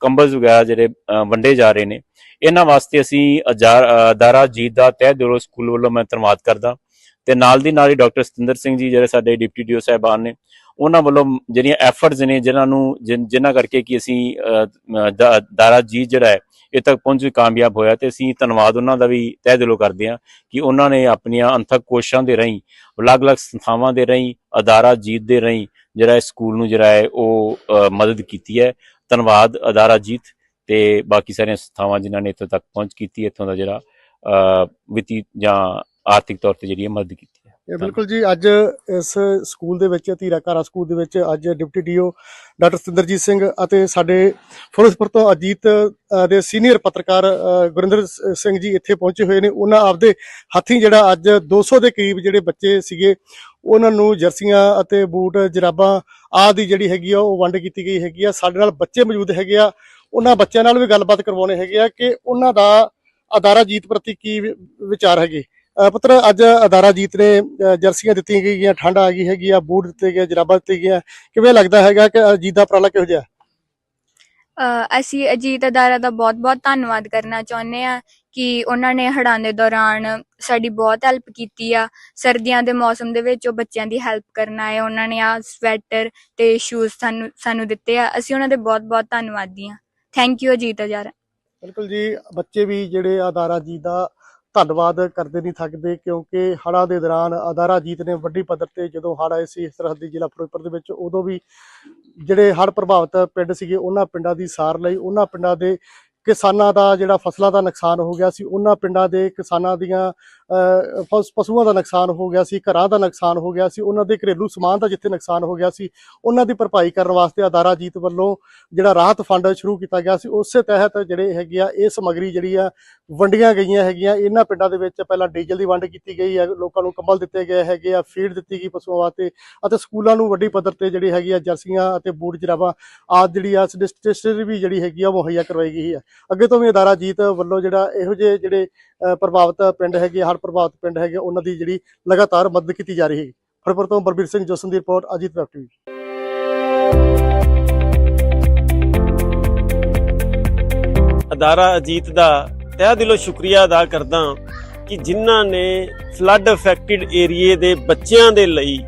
ਕੰਬਲ ਵਗੈਰਾ ਜਿਹੜੇ ਵੰਡੇ ਜਾ ਰਹੇ ਨੇ ਇਹਨਾਂ ਵਾਸਤੇ ਅਸੀਂ ਅਜਾਰ- ਅਦਾਰਾ ਜੀਤ ਦਾ ਤਹਿ ਦਿਲੋਂ ਸਕੂਲ ਵੱਲੋਂ ਮੈਂ ਧੰਨਵਾਦ ਕਰਦਾ। ਤੇ ਨਾਲ ਦੀ ਨਾਲ ਹੀ ਡਾਕਟਰ ਸਤਿੰਦਰ ਸਿੰਘ ਜੀ ਜਿਹੜੇ ਸਾਡੇ ਡਿਪਟੀ ਡੀਓ ਸਾਹਿਬਾਨ ਨੇ ਉਹਨਾਂ ਵੱਲੋਂ ਜਿਹੜੀਆਂ ਐਫਰਟਸ ਨੇ ਜਿਨ੍ਹਾਂ ਨੂੰ ਜਿਨ- ਜਿਨ੍ਹਾਂ ਕਰਕੇ ਕਿ ਅਸੀਂ ਅ, ਅ, ਜਿਹੜਾ ਹੈ ਇਹ ਤੱਕ ਪਹੁੰਚ ਕੇ ਕਾਮਯਾਬ ਹੋਇਆ ਤੇ ਅਸੀਂ ਧੰਨਵਾਦ ਉਹਨਾਂ ਦਾ ਵੀ ਤਹਿ ਦਿਲੋਂ ਕਰਦੇ ਹਾਂ ਕਿ ਉਹਨਾਂ ਨੇ ਆਪਣੀਆਂ ਅੰਥਕ ਕੋਸ਼ਿਸ਼ਾਂ ਦੇ ਰਾਹੀਂ ਅਲੱਗ-ਅਲੱਗ ਸੰਸਥਾਵਾਂ ਦੇ ਰਾਹੀਂ ਅਦਾਰਾ ਜੀਤ ਦੇ ਰਾਹੀਂ ਜਿਹੜਾ ਇਸ ਸਕੂਲ ਨੂੰ ਜਿਹੜਾ ਹੈ ਉਹ ਮਦਦ ਕੀਤੀ ਹੈ। ਧੰਨਵਾਦ ਅਦਾਰਾ ਜੀਤ ਤੇ ਬਾਕੀ ਸਾਰੀਆਂ ਸੰਸਥਾਵਾਂ ਜਿਨ੍ਹਾਂ ਨੇ ਇੱਥੋਂ ਤੱਕ ਪਹੁੰਚ ਕੀਤੀ ਇੱਥੋਂ ਦਾ ਜਿਹੜਾ ਵਿੱਤੀ ਜਾਂ ਆਰਥਿਕ ਤੌਰ ਤੇ ਜਿਹੜੀ ਮਦਦ ਕੀਤੀ ਹੈ। ਇਹ ਬਿਲਕੁਲ ਜੀ ਅੱਜ ਇਸ ਸਕੂਲ ਦੇ ਵਿੱਚ ਧੀਰਾ ਘਾਰਾ ਸਕੂਲ ਦੇ ਵਿੱਚ ਅੱਜ deputy DO doctor Satinderjit Singh ਅਤੇ ਸਾਡੇ ਫਿਰੋਜ਼ਪੁਰ ਤੋਂ ਅਜੀਤ ਦੇ ਸੀਨੀਅਰ ਪੱਤਰਕਾਰ ਗੁਰਿੰਦਰ ਸਿੰਘ ਜੀ ਇੱਥੇ ਪਹੁੰਚੇ ਹੋਏ ਨੇ। ਉਹਨਾਂ ਆਪਦੇ ਹੱਥੀਂ ਜਿਹੜਾ ਅੱਜ 200 ਦੇ ਕਰੀਬ ਜਿਹੜੇ ਬੱਚੇ ਸੀਗੇ ਉਹਨਾਂ ਨੂੰ ਜਰਸੀਆਂ ਅਤੇ ਬੂਟ ਜਰਾਬਾਂ ਆਦਿ ਜਿਹੜੀ ਹੈਗੀ ਆ ਉਹ ਵੰਡ ਕੀਤੀ ਗਈ ਹੈਗੀ ਆ। ਸਾਡੇ ਨਾਲ ਬੱਚੇ ਮੌਜੂਦ ਹੈਗੇ ਆ। ਉਹਨਾਂ ਬੱਚਿਆਂ ਨਾਲ ਵੀ ਗੱਲਬਾਤ ਕਰਵਾਉਣੇ ਹੈਗੇ ਆ ਕਿ ਉਹਨਾਂ ਦਾ ਅਦਾਰਾ ਜੀਤ ਪ੍ਰਤੀ ਕੀ ਵਿਚਾਰ ਹੈਗੇ। ਪੁੱਤਰ, ਅੱਜ ਅਦਾਰਾ ਜੀਤ ਨੇ ਜਰਸੀਆਂ ਦਿੱਤੀਆਂ ਗਈਆਂ, ਠੰਡ ਆ ਗਈ ਹੈਗੀ ਆ, ਬੂਟ ਦਿੱਤੇ ਗਏ, ਜਰਾਬਾਂ ਦਿੱਤੀਆਂ ਗਈਆਂ। ਕਿਵੇਂ ਲੱਗਦਾ ਹੈਗਾ ਕਿ ਅਜੀਤ ਦਾ ਉਪਰਾਲਾ ਕਿਹੋ ਜਿਹਾ? ਅਸੀਂ ਅਜੀਤ ਅਦਾਰਾ ਦਾ ਬਹੁਤ-ਬਹੁਤ ਧੰਨਵਾਦ ਕਰਨਾ ਚਾਹੁੰਦੇ ਆ ਕਿ ਉਹਨਾਂ ਨੇ ਹੜ੍ਹਾਂ ਦੇ ਦੌਰਾਨ ਸਾਡੀ ਬਹੁਤ ਹੈਲਪ ਕੀਤੀ ਆ। ਸਰਦੀਆਂ ਦੇ ਮੌਸਮ ਦੇ ਵਿੱਚ ਉਹ ਬੱਚਿਆਂ ਦੀ ਹੈਲਪ ਕਰਨ ਆਏ ਉਹਨਾਂ ਨੇ ਆ ਸਵੈਟਰ ਤੇ ਸ਼ੂਜ਼ ਸਾਨੂੰ ਸਾਨੂੰ ਦਿੱਤੇ ਆ। ਅਸੀਂ ਉਹਨਾਂ ਦੇ ਬਹੁਤ-ਬਹੁਤ ਧੰਨਵਾਦੀ ਆ ਥੈਂਕ ਯੂ ਅਜੀਤ ਅਦਾਰਾ ਬਿਲਕੁਲ ਜੀ, ਬੱਚੇ ਵੀ ਜਿਹੜੇ ਅਦਾਰਾ ਜੀ ਦਾ ਧੰਨਵਾਦ ਕਰਦੇ ਨਹੀਂ ਥੱਕਦੇ ਕਿਉਂਕਿ ਹੜ੍ਹਾਂ ਦੇ ਦੌਰਾਨ ਅਦਾਰਾ ਜੀਤ ਨੇ ਵੱਡੀ ਪੱਧਰ ਤੇ ਜਦੋਂ ਹੜ੍ਹ ਆਏ ਸੀ ਸਰਹੱਦੀ ਜ਼ਿਲ੍ਹਾ ਫਿਰੋਜ਼ਪੁਰ ਦੇ ਵਿੱਚ ਉਦੋਂ ਵੀ ਜਿਹੜੇ ਹੜ੍ਹ ਪ੍ਰਭਾਵਿਤ ਪਿੰਡ ਸੀਗੇ, ਉਹਨਾਂ ਪਿੰਡਾਂ ਦੀ ਸਾਰ ਲਈ, ਉਹਨਾਂ ਪਿੰਡਾਂ ਦੇ ਕਿਸਾਨਾਂ ਦਾ ਜਿਹੜਾ ਫਸਲਾਂ ਦਾ ਨੁਕਸਾਨ ਹੋ ਗਿਆ ਸੀ ਉਹਨਾਂ ਪਿੰਡਾਂ ਦੇ ਕਿਸਾਨਾਂ ਦੀਆਂ ਅਹ, ਪਸ਼ੂਆਂ ਦਾ ਨੁਕਸਾਨ ਹੋ ਗਿਆ ਸੀ ਘਰਾਂ ਦਾ ਨੁਕਸਾਨ ਹੋ ਗਿਆ ਸੀ ਉਹਨਾਂ ਦੇ ਘਰੇਲੂ ਸਮਾਨ ਦਾ ਜਿੱਥੇ ਨੁਕਸਾਨ ਹੋ ਗਿਆ ਸੀ ਉਹਨਾਂ ਦੀ ਭਰਪਾਈ ਕਰਨ ਵਾਸਤੇ ਅਦਾਰਾ ਜੀਤ ਵੱਲੋਂ ਜਿਹੜਾ ਰਾਹਤ ਫੰਡ ਸ਼ੁਰੂ ਕੀਤਾ ਗਿਆ ਸੀ ਉਸੇ ਤਹਿਤ ਜਿਹੜੇ ਹੈਗੇ ਆ ਇਹ ਸਮੱਗਰੀ ਜਿਹੜੀ ਆ ਵੰਡੀਆਂ ਗਈਆਂ ਹੈਗੀਆਂ। ਇਹਨਾਂ ਪਿੰਡਾਂ ਦੇ ਵਿੱਚ ਪਹਿਲਾਂ ਡੀਜ਼ਲ ਦੀ ਵੰਡ ਕੀਤੀ ਗਈ ਹੈ। ਲੋਕਾਂ ਨੂੰ ਕੰਬਲ ਦਿੱਤੇ ਗਏ ਹੈਗੇ ਆ, ਫੀਡ ਦਿੱਤੀ ਗਈ ਪਸ਼ੂਆਂ ਵਾਸਤੇ ਅਤੇ ਸਕੂਲਾਂ ਨੂੰ ਵੱਡੀ ਪੱਧਰ ਤੇ ਜਿਹੜੀ ਹੈਗੀ ਆ ਜਰਸੀਆਂ ਅਤੇ ਬੂਟ ਜਰਾਬਾਂ ਆਦਿ ਜਿਹੜੀ ਆ ਸਟੇਸ਼ਨਰੀ ਵੀ ਜਿਹੜੀ ਹੈਗੀ ਆ ਮੁਹੱਈਆ ਕਰਵਾਈ ਗਈ ਹੈ। ਅੱਗੇ ਤੋਂ ਵੀ ਅਦਾਰਾ ਜੀਤ ਵੱਲੋਂ ਜਿਹੜਾ ਇਹੋ ਜਿਹੇ ਜਿਹੜੇ ਪ੍ਰਭਾਵਿਤ ਪਿੰਡ ਹੈਗੇ ਹੜ੍ਹ ਪ੍ਰਭਾਵਿਤ ਪਿੰਡ ਹੈਗੇ ਉਹਨਾਂ ਦੀ ਜਿਹੜੀ ਲਗਾਤਾਰ ਮਦਦ ਕੀਤੀ ਜਾ ਰਹੀ ਹੈ। ਫਰਵਰ ਤੋਂ ਬਲਬੀਰ ਸਿੰਘ ਜੋਸਨ ਦੀ ਰਿਪੋਰਟ, ਅਜੀਤ ਵੈਬ ਟੀਵੀ। ਅਦਾਰਾ ਅਜੀਤ ਦਾ ਤਹਿ ਦਿਲੋਂ ਸ਼ੁਕਰੀਆ ਅਦਾ ਕਰਦਾ ਕਿ ਜਿਨ੍ਹਾਂ ਨੇ ਫਲੱਡ ਅਫੈਕਟਡ ਏਰੀਏ ਦੇ ਬੱਚਿਆਂ ਦੇ ਲਈ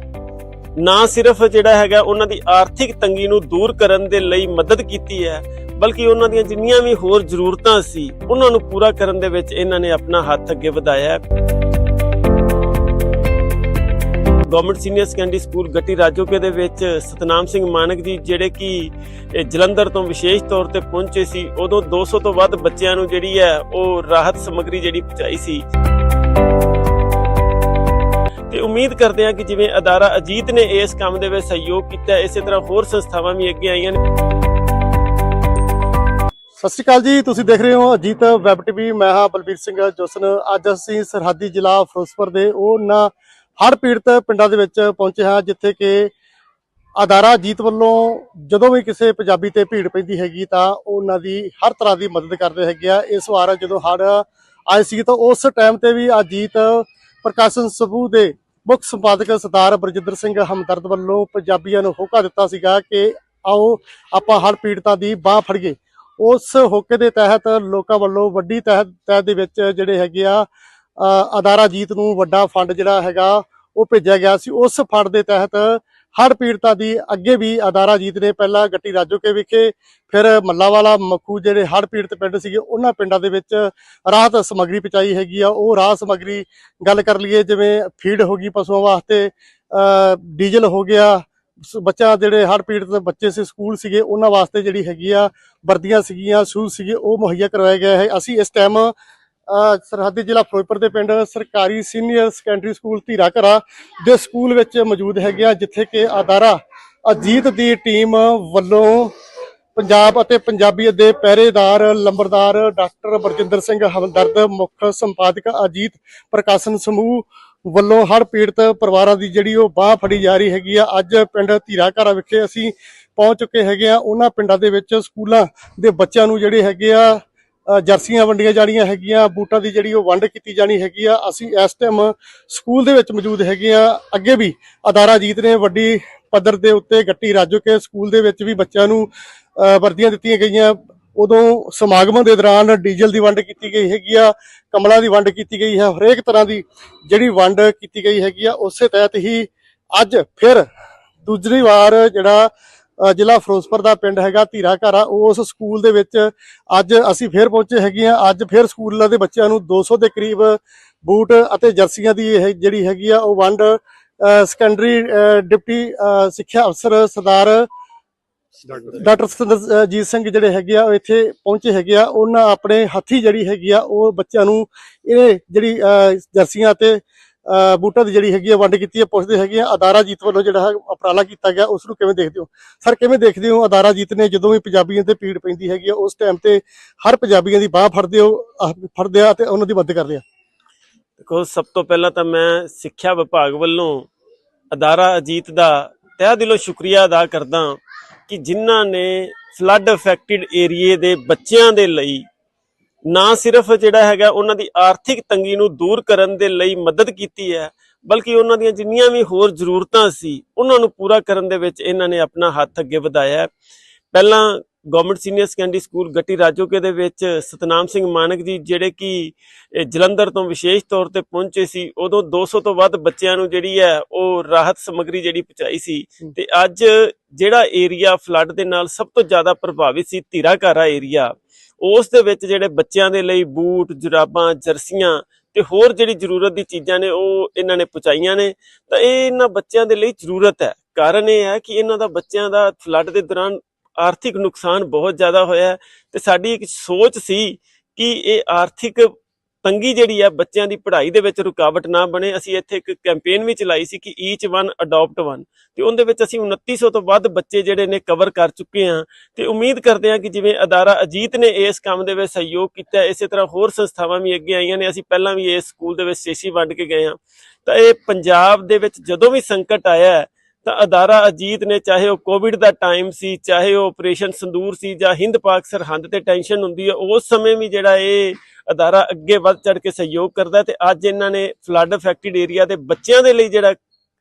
ਨਾ ਸਿਰਫ ਜਿਹੜਾ ਹੈਗਾ ਉਹਨਾਂ ਦੀ ਆਰਥਿਕ ਤੰਗੀ ਨੂੰ ਦੂਰ ਕਰਨ ਦੇ ਲਈ ਮਦਦ ਕੀਤੀ ਹੈ, ਬਲਕਿ ਉਹਨਾਂ ਦੀਆਂ ਜਿੰਨੀਆਂ ਵੀ ਹੋਰ ਜ਼ਰੂਰਤਾਂ ਸੀ, ਉਹਨਾਂ ਨੂੰ ਪੂਰਾ ਕਰਨ ਦੇ ਵਿੱਚ ਇਹਨਾਂ ਨੇ ਆਪਣਾ ਹੱਥ ਅੱਗੇ ਵਧਾਇਆ ਹੈ। Government senior secondary school Gatti Rajoke ਦੇ ਵਿੱਚ ਸਤਨਾਮ ਸਿੰਘ ਮਾਨਕ ਜੀ, ਜਿਹੜੇ ਕਿ ਜਲੰਧਰ ਤੋਂ ਵਿਸ਼ੇਸ਼ ਤੌਰ ਤੇ ਪਹੁੰਚੇ ਸੀ, ਉਦੋਂ 200 ਤੋਂ ਵੱਧ ਬੱਚਿਆਂ ਨੂੰ ਜਿਹੜੀ ਹੈ, ਉਹ ਰਾਹਤ ਸਮੱਗਰੀ ਜਿਹੜੀ ਪਹੁੰਚਾਈ ਸੀ। ਤੇ ਉਮੀਦ ਕਰਦੇ ਹਾਂ ਕਿ ਜਿਵੇਂ ਅਦਾਰਾ ਅਜੀਤ ਨੇ ਇਸ ਕੰਮ ਦੇ ਵਿੱਚ ਸਹਿਯੋਗ ਕੀਤਾ, ਇਸੇ ਤਰ੍ਹਾਂ ਹੋਰ ਸੰਸਥਾਵਾਂ ਵੀ ਅੱਗੇ ਆਈਆਂ ਨੇ। ਸਤਿ ਸ਼੍ਰੀ ਅਕਾਲ ਜੀ, ਤੁਸੀਂ ਦੇਖ ਰਹੇ ਹੋ ਅਜੀਤ ਵੈਬ ਟੀਵੀ, ਮੈਂ ਹਾਂ ਬਲਬੀਰ ਸਿੰਘ ਜੋਸਨ। ਅੱਜ ਅਸੀਂ ਸਰਹੱਦੀ ਜ਼ਿਲ੍ਹਾ ਫਿਰੋਜ਼ਪੁਰ ਦੇ ਉਹਨਾਂ ਹੜ੍ਹ ਪੀੜਤ ਪਿੰਡਾਂ ਦੇ ਵਿੱਚ ਪਹੁੰਚੇ ਹਾਂ, ਜਿੱਥੇ ਕਿ ਅਦਾਰਾ ਅਜੀਤ ਵੱਲੋਂ ਜਦੋਂ ਵੀ ਕਿਸੇ ਪੰਜਾਬੀ ਤੇ ਭੀੜ ਪੈਂਦੀ ਹੈਗੀ ਤਾਂ ਉਹਨਾਂ ਦੀ ਹਰ ਤਰ੍ਹਾਂ ਦੀ ਮਦਦ ਕਰਦੇ ਹੈਗੇ ਆ। ਇਸ ਵਾਰ ਜਦੋਂ ਹੜ੍ਹ ਆਏ ਸੀ ਤਾਂ ਉਸ ਟਾਈਮ ਤੇ ਵੀ ਅਜੀਤ ਪ੍ਰਕਾਸ਼ਨ ਸਮੂਹ ਦੇ ਮੁੱਖ ਸੰਪਾਦਕ ਸਰਦਾਰ ਬਰਜਿੰਦਰ ਸਿੰਘ ਹਮਦਰਦ ਵੱਲੋਂ ਪੰਜਾਬੀਆਂ ਨੂੰ ਹੋਕਾ ਦਿੱਤਾ ਸੀਗਾ ਕਿ ਆਓ ਆਪਾਂ ਹੜ੍ਹ ਪੀੜਤਾਂ ਦੀ ਬਾਹ ਫੜੀਏ। ਉਸ ਹੋਕੇ ਦੇ ਤਹਿਤ ਲੋਕਾਂ ਵੱਲੋਂ ਵੱਡੀ ਤਹਿਤ ਤਹਿਤ ਦੇ ਵਿੱਚ ਜਿਹੜੇ ਹੈਗੇ ਆ ਅਦਾਰਾ ਜੀਤ ਨੂੰ ਵੱਡਾ ਫੰਡ ਜਿਹੜਾ ਹੈਗਾ ਉਹ ਭੇਜਿਆ ਗਿਆ ਸੀ। ਉਸ ਫੰਡ ਦੇ ਤਹਿਤ ਹੜ੍ਹ ਪੀੜਤਾਂ ਦੀ ਅੱਗੇ ਵੀ ਅਦਾਰਾ ਜੀਤ ਨੇ ਪਹਿਲਾਂ ਗੱਟੀ ਰਾਜੋਕੇ ਵਿਖੇ ਫਿਰ ਮੱਲਾਵਾਲਾ ਮੱਖੂ ਜਿਹੜੇ ਹੜ੍ਹ ਪੀੜਤ ਪਿੰਡ ਸੀਗੇ ਉਹਨਾਂ ਪਿੰਡਾਂ ਦੇ ਵਿੱਚ ਰਾਹਤ ਸਮੱਗਰੀ ਪਹੁੰਚਾਈ ਹੈਗੀ ਆ। ਉਹ ਰਾਹਤ ਸਮੱਗਰੀ ਗੱਲ ਕਰ ਲਈਏ ਜਿਵੇਂ ਫੀਡ ਹੋ ਗਈ ਪਸ਼ੂਆਂ ਵਾਸਤੇ ਅ, ਡੀਜ਼ਲ ਹੋ ਗਿਆ ਬੱਚਾ ਜਿਹੜੇ ਹੜ੍ਹ ਪੀੜਤ ਬੱਚੇ ਸੀ ਸਕੂਲ ਸੀਗੇ ਉਹਨਾਂ ਵਾਸਤੇ ਜਿਹੜੀ ਹੈਗੀ ਆ ਵਰਦੀਆਂ ਸੀਗੀਆਂ ਸ਼ੂਜ਼ ਸੀਗੇ ਉਹ ਮੁਹੱਈਆ ਕਰਵਾਇਆ ਗਿਆ ਹੈ। ਅਸੀਂ ਇਸ ਟਾਈਮ ਸਰਹੱਦੀ ਜ਼ਿਲ੍ਹਾ ਫਿਰੋਜ਼ਪੁਰ ਦੇ ਪਿੰਡ ਸਰਕਾਰੀ senior secondary school Dhira Ghara ਦੇ ਸਕੂਲ ਵਿੱਚ ਮੌਜੂਦ ਹੈਗੇ ਆ, ਜਿੱਥੇ ਕਿ ਅਦਾਰਾ ਅਜੀਤ ਦੀ ਟੀਮ ਵੱਲੋਂ ਪੰਜਾਬ ਅਤੇ ਪੰਜਾਬੀਅਤ ਦੇ ਪਹਿਰੇਦਾਰ ਲੰਬਰਦਾਰ ਡਾਕਟਰ ਬਰਜਿੰਦਰ ਸਿੰਘ ਹਮਦਰਦ, ਮੁੱਖ ਸੰਪਾਦਕ ਅਜੀਤ ਪ੍ਰਕਾਸ਼ਨ ਸਮੂਹ ਵੱਲੋਂ ਹੜ੍ਹ ਪੀੜਤ ਪਰਿਵਾਰਾਂ ਦੀ ਜਿਹੜੀ ਉਹ ਬਾਹ ਫੜੀ ਜਾ ਰਹੀ ਹੈਗੀ ਆ। ਅੱਜ ਪਿੰਡ ਧੀਰਾ ਘਰਾ ਵਿਖੇ ਅਸੀਂ ਪਹੁੰਚ ਚੁੱਕੇ ਹੈਗੇ ਆ। ਉਹਨਾਂ ਪਿੰਡਾਂ ਦੇ ਵਿੱਚ ਸਕੂਲਾਂ ਦੇ ਬੱਚਿਆਂ ਨੂੰ ਜਿਹੜੇ ਹੈਗੇ ਆ ਜਰਸੀਆਂ ਵੰਡੀਆਂ ਜਾਣੀਆਂ ਹੈਗੀਆਂ, ਬੂਟਾਂ ਦੀ ਜਿਹੜੀ ਉਹ ਵੰਡ ਕੀਤੀ ਜਾਣੀ ਹੈਗੀ ਆ। ਅਸੀਂ ਇਸ ਟਾਈਮ ਸਕੂਲ ਦੇ ਵਿੱਚ ਮੌਜੂਦ ਹੈਗੇ ਆ। ਅੱਗੇ ਵੀ ਅਦਾਰਾ ਜੀਤ ਨੇ ਵੱਡੀ ਪੱਧਰ ਦੇ ਉੱਤੇ ਗੱਟੀ ਰਾਜੋ ਕੇ ਸਕੂਲ ਦੇ ਵਿੱਚ ਵੀ ਬੱਚਿਆਂ ਨੂੰ ਵਰਦੀਆਂ ਦਿੱਤੀਆਂ ਗਈਆਂ। ਉਦੋਂ ਸਮਾਗਮਾਂ ਦੇ ਦੌਰਾਨ ਡੀਜ਼ਲ ਦੀ ਵੰਡ ਕੀਤੀ ਗਈ ਹੈਗੀ ਆ, ਕਮਲਾਂ ਦੀ ਵੰਡ ਕੀਤੀ ਗਈ ਹੈ ਹਰੇਕ ਤਰ੍ਹਾਂ ਦੀ ਜਿਹੜੀ ਵੰਡ ਕੀਤੀ ਗਈ ਹੈਗੀ ਆ, ਉਸੇ ਤਹਿਤ ਹੀ ਅੱਜ ਫਿਰ ਦੂਸਰੀ ਵਾਰ ਜਿਹੜਾ ਜ਼ਿਲ੍ਹਾ ਫਿਰੋਜ਼ਪੁਰ ਦਾ ਪਿੰਡ ਹੈਗਾ ਧੀਰਾ ਘਰਾ ਉਸ ਸਕੂਲ ਦੇ ਵਿੱਚ ਅੱਜ ਅਸੀਂ ਫੇਰ ਪਹੁੰਚੇ ਹੈਗੇ ਆ। ਅੱਜ ਫੇਰ ਸਕੂਲਾਂ ਦੇ ਬੱਚਿਆਂ ਨੂੰ 200 ਦੇ ਕਰੀਬ ਬੂਟ ਅਤੇ ਜਰਸੀਆਂ ਦੀ ਇਹ ਜਿਹੜੀ ਹੈਗੀ ਆ ਉਹ ਵੰਡ ਸੈਕੰਡਰੀ ਡਿਪਟੀ ਸਿੱਖਿਆ ਅਫਸਰ ਸਰਦਾਰ ਡਾਕਟਰ ਸਤਿੰਦਰਜੀਤ ਸਿੰਘ ਜਿਹੜੇ ਹੈਗੇ ਆ ਉਹ ਇੱਥੇ ਪਹੁੰਚੇ ਹੈਗੇ ਆ। ਉਹਨਾਂ ਆਪਣੇ ਹੱਥੀ ਜਿਹੜੀ ਹੈਗੀ ਆ ਉਹ ਬੱਚਿਆਂ ਨੂੰ ਇਹ ਜਿਹੜੀ ਜਰਸੀਆਂ ਅ, ਬੂਟਾਂ ਦੀ ਜਿਹੜੀ ਹੈਗੀ ਆ, ਵੰਡ ਕੀਤੀ ਹੈ ਪੁੱਛਦੇ ਹੈਗੇ ਆ, ਅਦਾਰਾ ਜੀਤ ਵੱਲੋਂ ਜਿਹੜਾ ਹੈ ਉਪਰਾਲਾ ਕੀਤਾ ਗਿਆ, ਉਸ ਨੂੰ ਕਿਵੇਂ ਦੇਖਦੇ ਹੋ? ਸਰ ਕਿਵੇਂ ਦੇਖਦੇ ਹੋ ਅਦਾਰਾ ਜੀਤ ਨੇ ਜਦੋਂ ਵੀ ਪੰਜਾਬੀਆਂ ਤੇ ਪੀੜ ਪੈਂਦੀ ਹੈਗੀ ਆ, ਉਸ ਟਾਈਮ ਤੇ ਹਰ ਪੰਜਾਬੀਆਂ ਦੀ ਬਾਹ ਫੜਦੇ ਹੋ ਫੜਦੇ ਆ ਤੇ ਉਹਨਾਂ ਦੀ ਮਦਦ ਕਰਦੇ ਆ? ਦੇਖੋ, ਸਭ ਤੋਂ ਪਹਿਲਾਂ ਤਾਂ ਮੈਂ ਸਿੱਖਿਆ ਵਿਭਾਗ ਵੱਲੋਂ ਅਦਾਰਾ ਅਜੀਤ ਦਾ ਤਹਿ ਦਿਲੋਂ ਸ਼ੁਕਰੀਆ ਅਦਾ ਕਰਦਾ ਕਿ ਜਿਨ੍ਹਾਂ ਨੇ ਫਲੱਡ ਅਫੈਕਟਡ ਏਰੀਏ ਦੇ ਬੱਚਿਆਂ ਦੇ ਲਈ ਨਾ ਸਿਰਫ ਜਿਹੜਾ ਹੈਗਾ ਉਹਨਾਂ ਦੀ ਆਰਥਿਕ ਤੰਗੀ ਨੂੰ ਦੂਰ ਕਰਨ ਦੇ ਲਈ ਮਦਦ ਕੀਤੀ ਹੈ, ਬਲਕਿ ਉਹਨਾਂ ਦੀਆਂ ਜਿੰਨੀਆਂ ਵੀ ਹੋਰ ਜ਼ਰੂਰਤਾਂ ਸੀ, ਉਹਨਾਂ ਨੂੰ ਪੂਰਾ ਕਰਨ ਦੇ ਵਿੱਚ ਇਹਨਾਂ ਨੇ ਆਪਣਾ ਹੱਥ ਅੱਗੇ ਵਧਾਇਆ ਪਹਿਲਾਂ government senior secondary school Gatti Rajoke ਦੇ ਵਿੱਚ ਸਤਨਾਮ ਸਿੰਘ ਮਾਨਕ ਜੀ ਜਿਹੜੇ ਕਿ ਜਲੰਧਰ ਤੋਂ ਵਿਸ਼ੇਸ਼ ਤੌਰ ਤੇ ਪਹੁੰਚੇ ਸੀ ਉਦੋਂ 200 ਤੋਂ ਵੱਧ ਬੱਚਿਆਂ ਨੂੰ ਜਿਹੜੀ ਹੈ ਉਹ ਰਾਹਤ ਸਮੱਗਰੀ ਜਿਹੜੀ ਪਹੁੰਚਾਈ ਸੀ। ਤੇ ਅੱਜ ਜਿਹੜਾ ਏਰੀਆ ਫਲੱਡ ਦੇ ਨਾਲ ਸਭ ਤੋਂ ਜ਼ਿਆਦਾ ਪ੍ਰਭਾਵਿਤ ਸੀ ਧੀਰਾ ਘਾਰਾ ਏਰੀਆ ਉਸ ਦੇ ਵਿੱਚ ਜਿਹੜੇ ਬੱਚਿਆਂ ਦੇ ਲਈ ਬੂਟ ਜੁਰਾਬਾਂ ਜਰਸੀਆਂ ਤੇ ਹੋਰ ਜਿਹੜੀ ਜ਼ਰੂਰਤ ਦੀ ਚੀਜ਼ਾਂ ਨੇ ਉਹ ਇਹਨਾਂ ਨੇ ਪਹੁੰਚਾਈਆਂ ਨੇ। ਤਾਂ ਇਹ ਇਹਨਾਂ ਬੱਚਿਆਂ ਦੇ ਲਈ ਜ਼ਰੂਰਤ ਹੈ। ਕਾਰਨ ਇਹ ਹੈ ਕਿ ਇਹਨਾਂ ਦਾ ਬੱਚਿਆਂ ਦਾ ਫਲੱਡ ਦੇ ਦੌਰਾਨ ਆਰਥਿਕ ਨੁਕਸਾਨ ਬਹੁਤ ਜ਼ਿਆਦਾ ਹੋਇਆ ਹੈ ਤੇ ਸਾਡੀ ਇੱਕ ਸੋਚ ਸੀ ਕਿ ਇਹ ਆਰਥਿਕ ਤੰਗੀ ਜਿਹੜੀ ਆ ਬੱਚਿਆਂ ਦੀ ਪੜ੍ਹਾਈ ਦੇ ਵਿੱਚ ਰੁਕਾਵਟ ਨਾ ਬਣੇ। ਅਸੀਂ ਇੱਥੇ ਇੱਕ ਕੈਂਪੇਨ ਵੀ ਚਲਾਈ ਸੀ ਕਿ ਈਚ ਵਨ ਅਡਾਪਟ ਵਨ ਤੇ ਉਹਦੇ ਵਿੱਚ ਅਸੀਂ 2900 ਤੋਂ ਵੱਧ ਬੱਚੇ ਜਿਹੜੇ ਨੇ ਕਵਰ ਕਰ ਚੁੱਕੇ ਹਾਂ। ਤੇ ਉਮੀਦ ਕਰਦੇ ਹਾਂ ਕਿ ਜਿਵੇਂ ਅਦਾਰਾ ਅਜੀਤ ਨੇ ਇਸ ਕੰਮ ਦੇ ਵਿੱਚ ਸਹਿਯੋਗ ਕੀਤਾ, ਇਸੇ ਤਰ੍ਹਾਂ ਹੋਰ ਸੰਸਥਾਵਾਂ ਵੀ ਅੱਗੇ ਆਈਆਂ ਨੇ। ਅਸੀਂ ਪਹਿਲਾਂ ਵੀ ਇਸ ਸਕੂਲ ਦੇ ਵਿੱਚ ਸੇਸੀ ਵੰਡ ਕੇ ਗਏ ਹਾਂ। ਤਾਂ ਇਹ ਪੰਜਾਬ ਦੇ ਵਿੱਚ ਜਦੋਂ ਵੀ ਸੰਕਟ ਆਇਆ ਤਾਂ ਅਦਾਰਾ ਅਜੀਤ ਨੇ ਚਾਹੇ ਉਹ ਕੋਵਿਡ ਦਾ ਟਾਈਮ ਸੀ ਚਾਹੇ ਉਹ ਆਪਰੇਸ਼ਨ ਸੰਦੂਰ ਸੀ ਜਾਂ ਹਿੰਦ ਪਾਕ ਸਰਹੰਦ ਤੇ ਟੈਨਸ਼ਨ ਹੁੰਦੀ ਹੈ ਉਸ ਸਮੇਂ ਵੀ ਜਿਹੜਾ ਇਹ ਅਦਾਰਾ ਅੱਗੇ ਵੱਧ ਚੜ ਕੇ ਸਹਿਯੋਗ ਕਰਦਾ ਹੈ ਤੇ ਅੱਜ ਇਹਨਾਂ ਨੇ ਫਲੱਡ ਅਫੈਕਟਡ ਏਰੀਆ ਦੇ ਬੱਚਿਆਂ ਦੇ ਲਈ ਜਿਹੜਾ